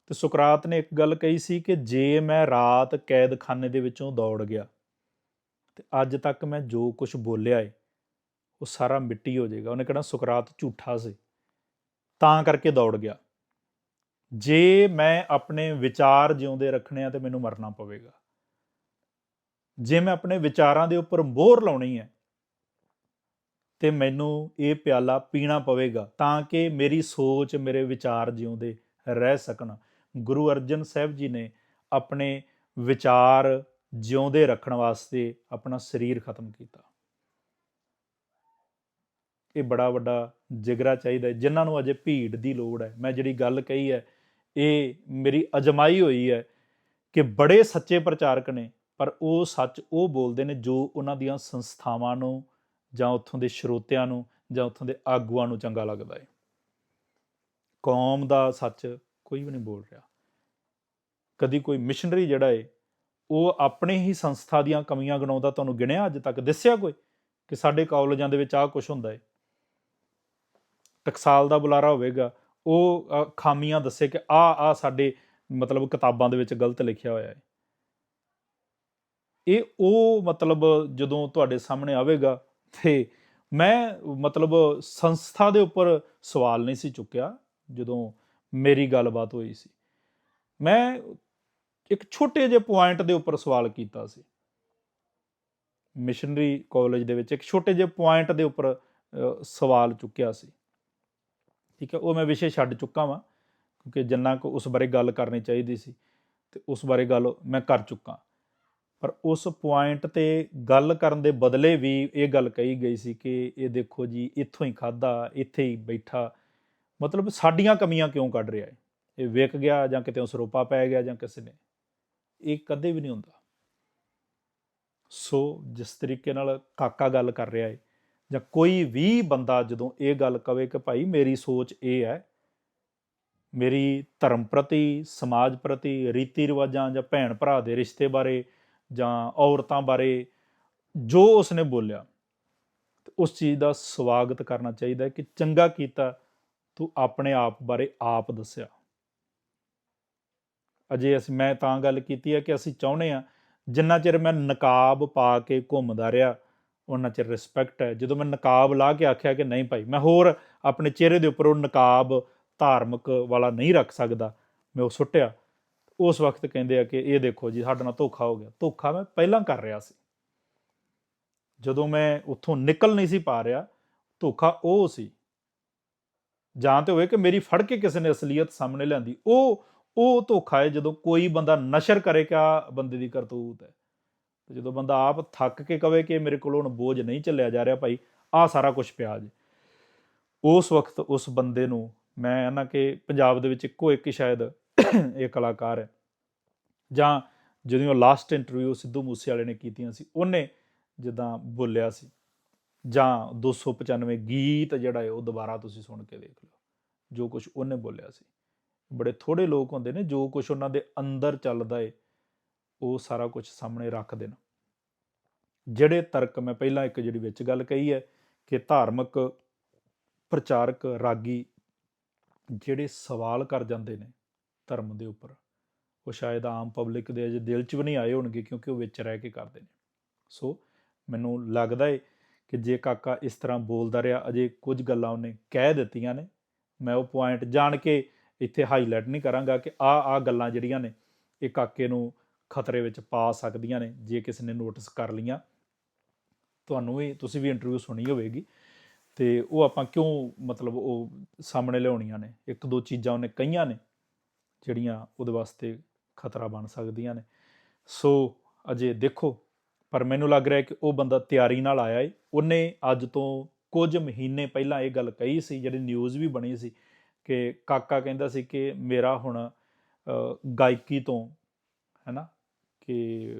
ਤੇ ਸੁਕਰਾਤ ਨੇ ਇੱਕ ਗੱਲ ਕਹੀ ਸੀ ਕਿ ਜੇ ਮੈਂ ਰਾਤ ਕੈਦਖਾਨੇ ਦੇ ਵਿੱਚੋਂ ਦੌੜ ਗਿਆ, ਤੇ ਅੱਜ ਤੱਕ ਮੈਂ ਜੋ ਕੁਝ ਬੋਲਿਆ ਏ, ਉਹ ਸਾਰਾ ਮਿੱਟੀ ਹੋ ਜਾਏਗਾ। ਉਹਨੇ ਕਹਿਣਾ, ਸੁਕਰਾਤ ਝੂਠਾ ਸੀ। ਤਾਂ ਕਰਕੇ ਦੌੜ ਗਿਆ। ਜੇ ਮੈਂ ਆਪਣੇ ਵਿਚਾਰ ਜਿਉਂਦੇ ਰੱਖਣੇ ਆ ਤੇ ਮੈਨੂੰ ਮਰਨਾ ਪਵੇਗਾ। ਜੇ ਮੈਂ ਆਪਣੇ ਵਿਚਾਰਾਂ ਦੇ ਉੱਪਰ ਮੋਹਰ ਲਾਉਣੀ ਹੈ ਤੇ ਮੈਨੂੰ ਇਹ ਪਿਆਲਾ ਪੀਣਾ ਪਵੇਗਾ ਤਾਂ ਕਿ ਮੇਰੀ ਸੋਚ, ਮੇਰੇ ਵਿਚਾਰ ਜਿਉਂਦੇ ਰਹਿ ਸਕਣ। ਗੁਰੂ ਅਰਜਨ ਸਾਹਿਬ ਜੀ ਨੇ ਆਪਣੇ ਵਿਚਾਰ ਜਿਉਂਦੇ ਰੱਖਣ ਵਾਸਤੇ ਆਪਣਾ ਸਰੀਰ ਖਤਮ ਕੀਤਾ। ਇਹ ਬੜਾ ਵੱਡਾ ਜਿਗਰਾ ਚਾਹੀਦਾ ਹੈ। ਜਿਨ੍ਹਾਂ ਨੂੰ ਅਜੇ ਭੀੜ ਦੀ ਲੋੜ ਹੈ। ਮੈਂ ਜਿਹੜੀ ਗੱਲ ਕਹੀ ਹੈ ਇਹ ਮੇਰੀ ਅਜਮਾਈ ਹੋਈ ਹੈ ਕਿ ਬੜੇ ਸੱਚੇ ਪ੍ਰਚਾਰਕ ਨੇ, ਪਰ ਉਹ ਸੱਚ ਉਹ ਬੋਲਦੇ ਨੇ ਜੋ ਉਹਨਾਂ ਦੀਆਂ ਸੰਸਥਾਵਾਂ ਨੂੰ ਜਾਂ ਉੱਥੋਂ ਦੇ ਸਰੋਤਿਆਂ ਨੂੰ ਜਾਂ ਉੱਥੋਂ ਦੇ ਆਗੂਆਂ ਨੂੰ ਚੰਗਾ ਲੱਗਦਾ ਹੈ। ਕੌਮ ਦਾ ਸੱਚ ਕੋਈ ਵੀ ਨਹੀਂ ਬੋਲ ਰਿਹਾ। ਕਦੀ ਕੋਈ ਮਿਸ਼ਨਰੀ ਜਿਹੜਾ ਹੈ, ਉਹ ਆਪਣੇ ਹੀ ਸੰਸਥਾ ਦੀਆਂ ਕਮੀਆਂ ਗਣਾਉਂਦਾ, ਤੁਹਾਨੂੰ ਗਿਣਿਆ ਅੱਜ ਤੱਕ? ਦੱਸਿਆ ਕੋਈ ਕਿ ਸਾਡੇ ਕਾਲਜਾਂ ਦੇ ਵਿੱਚ ਆਹ ਕੁਝ ਹੁੰਦਾ ਹੈ? ਟਕਸਾਲ ਦਾ ਬੁਲਾਰਾ ਹੋਵੇਗਾ। ਉਹ ਖਾਮੀਆਂ ਦੱਸੇ ਕਿ ਆ ਆ ਸਾਡੇ ਮਤਲਬ ਕਿਤਾਬਾਂ ਦੇ ਵਿੱਚ ਗਲਤ ਲਿਖਿਆ ਹੋਇਆ ਹੈ। ਇਹ ਉਹ ਮਤਲਬ ਜਦੋਂ ਤੁਹਾਡੇ ਸਾਹਮਣੇ ਆਵੇਗਾ ਤੇ ਮੈਂ ਮਤਲਬ ਸੰਸਥਾ ਦੇ ਉੱਪਰ ਸਵਾਲ ਨਹੀਂ ਸੀ ਚੁੱਕਿਆ ਜਦੋਂ ਮੇਰੀ ਗੱਲਬਾਤ ਹੋਈ ਸੀ। ਮੈਂ ਇੱਕ ਛੋਟੇ ਜਿਹੇ ਪੁਆਇੰਟ ਦੇ ਉੱਪਰ ਸਵਾਲ ਕੀਤਾ ਸੀ। ਮਿਸ਼ਨਰੀ ਕਾਲਜ ਦੇ ਵਿੱਚ ਇੱਕ ਛੋਟੇ ਜਿਹੇ ਪੁਆਇੰਟ ਦੇ ਉੱਪਰ ਸਵਾਲ ਚੁੱਕਿਆ ਸੀ। ਠੀਕ ਹੈ, ਉਹ ਮੈਂ ਵਿਸ਼ੇ ਛੱਡ ਚੁੱਕਾ ਵਾਂ, ਕਿਉਂਕਿ ਜਿੰਨਾ ਕੁ ਉਸ ਬਾਰੇ ਗੱਲ ਕਰਨੀ ਚਾਹੀਦੀ ਸੀ ਤੇ ਉਸ ਬਾਰੇ ਗੱਲ ਮੈਂ ਕਰ ਚੁੱਕਾ। ਪਰ ਉਸ ਪੁਆਇੰਟ ਤੇ ਗੱਲ ਕਰਨ ਦੇ ਬਦਲੇ ਵੀ ਇਹ ਗੱਲ ਕਹੀ ਗਈ ਸੀ ਕਿ ਇਹ ਦੇਖੋ ਜੀ, ਇੱਥੋਂ ਹੀ ਖਾਦਾ ਇੱਥੇ ਹੀ ਬੈਠਾ। ਮਤਲਬ ਸਾਡੀਆਂ ਕਮੀਆਂ ਕਿਉਂ ਕੱਢ ਰਿਹਾ ਹੈ ਇਹ ਵਿਕ ਗਿਆ ਜਾਂ ਕਿਤੇ ਸਰੋਪਾ ਪੈ ਗਿਆ ਜਾਂ ਕਿਸੇ ਨੇ? ਇਹ ਕਦੇ ਵੀ ਨਹੀਂ ਹੁੰਦਾ। ਸੋ ਜਿਸ ਤਰੀਕੇ ਨਾਲ ਕਾਕਾ ਗੱਲ ਕਰ ਰਿਹਾ ਹੈ ਜਾਂ ਕੋਈ ਵੀ ਬੰਦਾ ਜਦੋਂ ਇਹ ਗੱਲ ਕਵੇ ਕਿ ਭਾਈ ਮੇਰੀ ਸੋਚ ਇਹ ਹੈ, ਮੇਰੀ ਧਰਮ ਪ੍ਰਤੀ, ਸਮਾਜ ਪ੍ਰਤੀ, ਰੀਤੀ ਰਿਵਾਜਾਂ ਜਾਂ ਭੈਣ ਭਰਾ ਦੇ ਰਿਸ਼ਤੇ ਬਾਰੇ ਜਾਂ ਔਰਤਾਂ ਬਾਰੇ ਜੋ ਉਸਨੇ ਬੋਲਿਆ, ਤੇ ਉਸ ਚੀਜ਼ ਦਾ ਸਵਾਗਤ ਕਰਨਾ ਚਾਹੀਦਾ ਕਿ ਚੰਗਾ ਕੀਤਾ ਤੂੰ ਆਪਣੇ ਆਪ ਬਾਰੇ ਆਪ ਦੱਸਿਆ। ਅਜੇ ਅਸੀਂ, ਮੈਂ ਤਾਂ ਗੱਲ ਕੀਤੀ ਹੈ ਕਿ ਅਸੀਂ ਚਾਹੁੰਦੇ ਆ ਜਿੰਨਾ ਚਿਰ ਮੈਂ ਨਕਾਬ ਪਾ ਕੇ ਘੁੰਮਦਾ ਰਿਹਾ ਉਹਨਾਂ 'ਚ ਰਿਸਪੈਕਟ ਹੈ। ਜਦੋਂ ਮੈਂ ਨਕਾਬ ਲਾ ਕੇ ਆਖਿਆ ਕਿ ਨਹੀਂ ਭਾਈ, ਮੈਂ ਹੋਰ ਆਪਣੇ ਚਿਹਰੇ ਦੇ ਉੱਪਰ ਉਹ ਨਕਾਬ ਧਾਰਮਿਕ ਵਾਲਾ ਨਹੀਂ ਰੱਖ ਸਕਦਾ। ਮੈਂ ਉਹ ਸੁੱਟਿਆ। ਉਸ ਵਕਤ ਕਹਿੰਦੇ ਆ ਕਿ ਇਹ ਦੇਖੋ ਜੀ, ਸਾਡੇ ਨਾਲ ਧੋਖਾ ਹੋ ਗਿਆ। ਧੋਖਾ ਮੈਂ ਪਹਿਲਾਂ ਕਰ ਰਿਹਾ ਸੀ। ਜਦੋਂ ਮੈਂ ਉੱਥੋਂ ਨਿਕਲ ਨਹੀਂ ਸੀ ਪਾ ਰਿਹਾ, ਧੋਖਾ ਉਹ ਸੀ। ਜਾਂ ਤੇ ਹੋਵੇ ਕਿ ਮੇਰੀ ਫੜ ਕੇ ਕਿਸੇ ਨੇ ਅਸਲੀਅਤ ਸਾਹਮਣੇ ਲਿਆਂਦੀ। ਉਹ ਉਹ ਧੋਖਾ ਹੈ ਜਦੋਂ ਕੋਈ ਬੰਦਾ ਨਸ਼ਰ ਕਰੇ ਕਿ ਆਹ ਬੰਦੇ ਦੀ ਕਰਤੂਤ ਹੈ। ਤੇ ਜਦੋਂ ਬੰਦਾ ਆਪ ਥੱਕ ਕੇ ਕਵੇ ਕਿ ਮੇਰੇ ਕੋਲ ਹੁਣ ਬੋਝ ਨਹੀਂ ਚੱਲਿਆ ਜਾ ਰਿਹਾ ਭਾਈ, ਆਹ ਸਾਰਾ ਕੁਝ ਪਿਆ ਜੀ। ਉਸ ਵਕਤ ਉਸ ਬੰਦੇ ਨੂੰ ਮੈਂ ਨਾ ਕਿ ਪੰਜਾਬ ਦੇ ਵਿੱਚ ਇੱਕੋ ਇੱਕ ਹੀ ਸ਼ਾਇਦ ਇਹ ਕਲਾਕਾਰ ਹੈ। ਜਾਂ ਜਦੋਂ ਲਾਸਟ ਇੰਟਰਵਿਊ ਸਿੱਧੂ ਮੂਸੇ ਵਾਲੇ ਨੇ ਕੀਤੀਆਂ ਸੀ, ਉਹਨੇ ਜਿੱਦਾਂ ਬੋਲਿਆ ਸੀ, ਜਾਂ 295 ਗੀਤ ਜਿਹੜਾ ਹੈ ਉਹ ਦੁਬਾਰਾ ਤੁਸੀਂ ਸੁਣ ਕੇ ਦੇਖ ਲਓ, ਜੋ ਕੁਝ ਉਹਨੇ ਬੋਲਿਆ ਸੀ। ਬੜੇ ਥੋੜੇ ਲੋਕ ਹੁੰਦੇ ਨੇ ਜੋ ਕੁਝ ਉਹਨਾਂ ਦੇ ਅੰਦਰ ਚੱਲਦਾ ਏ, ਉਹ ਸਾਰਾ ਕੁਝ ਸਾਹਮਣੇ ਰੱਖ ਦੇਣ। ਜਿਹੜੇ ਤਰਕ ਮੈਂ ਪਹਿਲਾਂ ਇੱਕ ਜਿਹੜੀ ਵਿੱਚ ਗੱਲ ਕਹੀ ਹੈ ਕਿ ਧਾਰਮਿਕ, ਪ੍ਰਚਾਰਕ ਰਾਗੀ ਜਿਹੜੇ ਸਵਾਲ ਕਰ ਜਾਂਦੇ ਨੇ ਧਰਮ ਦੇ ਉੱਪਰ, ਉਹ ਸ਼ਾਇਦ ਆਮ ਪਬਲਿਕ ਦੇ ਅਜੇ ਦਿਲ 'ਚ ਵੀ ਨਹੀਂ ਆਏ ਹੋਣਗੇ ਕਿਉਂਕਿ ਉਹ ਵਿੱਚ ਰਹਿ ਕੇ ਕਰਦੇ ਨੇ। ਸੋ ਮੈਨੂੰ ਲੱਗਦਾ ਏ ਕਿ ਜੇ ਕਾਕਾ ਇਸ ਤਰ੍ਹਾਂ ਬੋਲਦਾ ਰਿਹਾ, ਅਜੇ ਕੁਝ ਗੱਲਾਂ ਉਹਨੇ ਕਹਿ ਦਿੱਤੀਆਂ ਨੇ, ਮੈਂ ਉਹ ਪੁਆਇੰਟ ਜਾਣ ਕੇ ਇੱਥੇ ਹਾਈਲਾਈਟ ਨਹੀਂ ਕਰਾਂਗਾ ਕਿ ਆ ਆ ਗੱਲਾਂ ਜਿਹੜੀਆਂ ਨੇ, ਇਹ ਕਾਕੇ ਨੂੰ ਖਤਰੇ ਵਿੱਚ ਪਾ ਸਕਦੀਆਂ ਨੇ, ਜੇ ਕਿਸੇ ਨੇ ਨੋਟਿਸ ਕਰ ਲੀਆਂ ਤੁਹਾਨੂੰ ਵੀ, ਤੁਸੀਂ ਵੀ ਇੰਟਰਵਿਊ ਸੁਣੀ ਹੋਵੇਗੀ। ਤੇ ਉਹ ਆਪਾਂ ਕਿਉਂ ਮਤਲਬ ਉਹ ਸਾਹਮਣੇ ਲਿਆਉਣੀਆਂ ਨੇ? ਇੱਕ ਦੋ ਚੀਜ਼ਾਂ ਉਹਨੇ ਕਹੀਆਂ ਨੇ, ਜਿਹੜੀਆਂ ਉਹਦੇ ਵਾਸਤੇ ਖਤਰਾ ਬਣ ਸਕਦੀਆਂ ਨੇ। ਸੋ ਅਜੇ ਦੇਖੋ, ਪਰ ਮੈਨੂੰ ਲੱਗ ਰਿਹਾ ਕਿ ਉਹ ਬੰਦਾ ਤਿਆਰੀ ਨਾਲ ਆਇਆ ਏ। ਉਹਨੇ ਅੱਜ ਤੋਂ ਕੁਝ ਮਹੀਨੇ ਪਹਿਲਾਂ ਇਹ ਗੱਲ ਕਹੀ ਸੀ, ਜਿਹੜੀ ਨਿਊਜ਼ ਵੀ ਬਣੀ ਸੀ, ਕਿ ਕਾਕਾ ਕਹਿੰਦਾ ਸੀ ਕਿ ਮੇਰਾ ਹੁਣ ਗਾਇਕੀ ਤੋਂ ਹੈਨਾ ਕਿ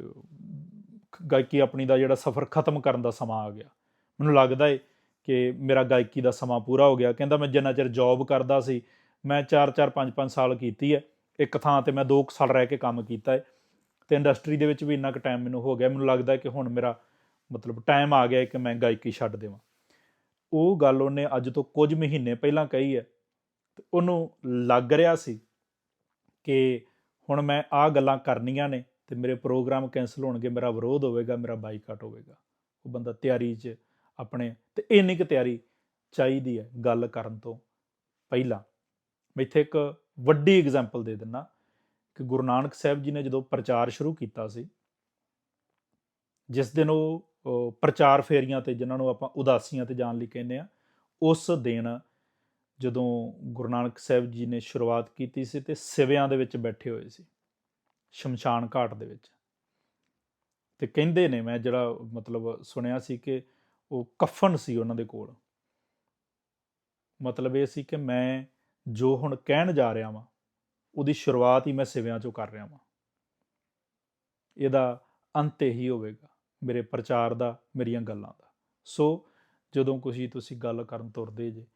ਗਾਇਕੀ ਆਪਣੀ ਦਾ ਜਿਹੜਾ ਸਫ਼ਰ ਖਤਮ ਕਰਨ ਦਾ ਸਮਾਂ ਆ ਗਿਆ। ਮੈਨੂੰ ਲੱਗਦਾ ਏ ਕਿ ਮੇਰਾ ਗਾਇਕੀ ਦਾ ਸਮਾਂ ਪੂਰਾ ਹੋ ਗਿਆ। ਕਹਿੰਦਾ ਮੈਂ ਜਿੰਨਾ ਚਿਰ ਜੌਬ ਕਰਦਾ ਸੀ, ਮੈਂ 4-4 5-5 ਸਾਲ ਕੀਤੀ ਹੈ ਇੱਕ ਥਾਂ ਤੇ ਮੈਂ 2 ਸਾਲ ਰਹਿ ਕੇ ਕੰਮ ਕੀਤਾ ਹੈ ਤੇ ਇੰਡਸਟਰੀ ਦੇ ਵਿੱਚ ਵੀ ਇੰਨਾ ਕੁ ਟਾਈਮ ਮੈਨੂੰ ਹੋ ਗਿਆ। ਮੈਨੂੰ ਲੱਗਦਾ ਕਿ ਹੁਣ ਮੇਰਾ ਮਤਲਬ ਟਾਈਮ ਆ ਗਿਆ ਹੈ ਕਿ ਮੈਂ ਗਾਇਕੀ ਛੱਡ ਦੇਵਾਂ। ਉਹ ਗੱਲ ਉਹਨੇ ਅੱਜ ਤੋਂ ਕੁਝ ਮਹੀਨੇ ਪਹਿਲਾਂ ਕਹੀ ਹੈ ਤੇ ਉਹਨੂੰ ਲੱਗ ਰਿਹਾ ਸੀ ਕਿ ਹੁਣ ਮੈਂ ਆਹ ਗੱਲਾਂ ਕਰਨੀਆਂ ਨੇ। ਤੇ ਮੇਰੇ ਪ੍ਰੋਗਰਾਮ ਕੈਨਸਲ ਹੋਣਗੇ, ਮੇਰਾ ਵਿਰੋਧ ਹੋਵੇਗਾ, ਮੇਰਾ ਬਾਈਕਾਟ ਹੋਵੇਗਾ। ਉਹ ਬੰਦਾ ਤਿਆਰੀ 'ਚ ਆਪਣੇ ਤੇ ਇੰਨੀ ਕੁ ਤਿਆਰੀ ਚਾਹੀਦੀ ਹੈ ਗੱਲ ਕਰਨ ਤੋਂ ਪਹਿਲਾਂ। ਮੈਂ ਇੱਥੇ ਇੱਕ ਵੱਡੀ ਐਗਜ਼ਾਮਪਲ ਦੇ ਦਿੰਨਾ ਕਿ ਗੁਰੂ ਨਾਨਕ ਸਾਹਿਬ ਜੀ ਨੇ ਜਦੋਂ ਪ੍ਰਚਾਰ ਸ਼ੁਰੂ ਕੀਤਾ ਸੀ, ਜਿਸ ਦਿਨ ਉਹ ਪ੍ਰਚਾਰ ਫੇਰੀਆਂ ਤੇ ਜਿਨ੍ਹਾਂ ਨੂੰ ਆਪਾਂ ਉਦਾਸੀਆਂ ਤੇ ਜਾਣ ਲਈ ਕਹਿੰਦੇ ਆ ਉਸ ਦਿਨ ਜਦੋਂ ਗੁਰੂ ਨਾਨਕ ਸਾਹਿਬ ਜੀ ਨੇ ਸ਼ੁਰੂਆਤ ਕੀਤੀ ਸੀ ਤੇ ਸਿਵਿਆਂ ਦੇ ਵਿੱਚ ਬੈਠੇ ਹੋਏ ਸੀ। ਸ਼ਮਸ਼ਾਨ ਘਾਟ ਦੇ ਵਿੱਚ। ਤੇ ਕਹਿੰਦੇ ਨੇ, ਮੈਂ ਜਿਹੜਾ ਮਤਲਬ ਸੁਣਿਆ ਸੀ ਕਿ ਉਹ ਕਫਨ ਸੀ ਉਹਨਾਂ ਦੇ ਕੋਲ। ਮਤਲਬ ਇਹ ਸੀ ਕਿ ਮੈਂ ਜੋ ਹੁਣ ਕਹਿਣ ਜਾ ਰਿਹਾ ਵਾਂ, ਉਹਦੀ ਸ਼ੁਰੂਆਤ ਹੀ ਮੈਂ ਸਿਵਿਆਂ ਚੋਂ ਕਰ ਰਿਹਾ ਵਾਂ। ਇਹਦਾ ਅੰਤ ਇਹੀ ਹੋਵੇਗਾ, ਮੇਰੇ ਪ੍ਰਚਾਰ ਦਾ, ਮੇਰੀਆਂ ਗੱਲਾਂ ਦਾ। ਸੋ ਜਦੋਂ ਕੁਛ ਤੁਸੀਂ ਗੱਲ ਕਰਨ ਤੁਰਦੇ ਜੇ,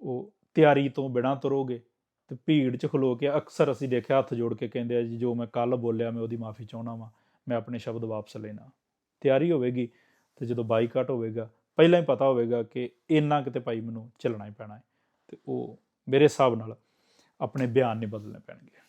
ਉਹ ਤਿਆਰੀ ਤੋਂ ਬਿਨਾਂ ਤੁਰੋਗੇ ਤੇ ਭੀੜ 'ਚ ਖਲੋ ਕੇ ਅਕਸਰ ਅਸੀਂ ਦੇਖਿਆ, ਹੱਥ ਜੋੜ ਕੇ ਕਹਿੰਦੇ ਆ ਜੀ, ਜੋ ਮੈਂ ਕੱਲ ਬੋਲਿਆ, ਮੈਂ ਉਹਦੀ ਮਾਫੀ ਚਾਹਣਾ ਵਾਂ, ਮੈਂ ਆਪਣੇ ਸ਼ਬਦ ਵਾਪਸ ਲੈਣਾ। ਤਿਆਰੀ ਹੋਵੇਗੀ ਤੇ ਜਦੋਂ ਬਾਈਕਾਟ ਹੋਵੇਗਾ, ਪਹਿਲਾਂ ਹੀ ਪਤਾ ਹੋਵੇਗਾ ਕਿ ਇੰਨਾ ਕਿਤੇ ਭਾਈ ਮੈਨੂੰ ਚੱਲਣਾ ਹੀ ਪੈਣਾ ਹੈ ਤੇ ਉਹ ਮੇਰੇ ਹਿਸਾਬ ਨਾਲ ਆਪਣੇ ਬਿਆਨ ਨਹੀਂ ਬਦਲਣੇ ਪੈਣਗੇ।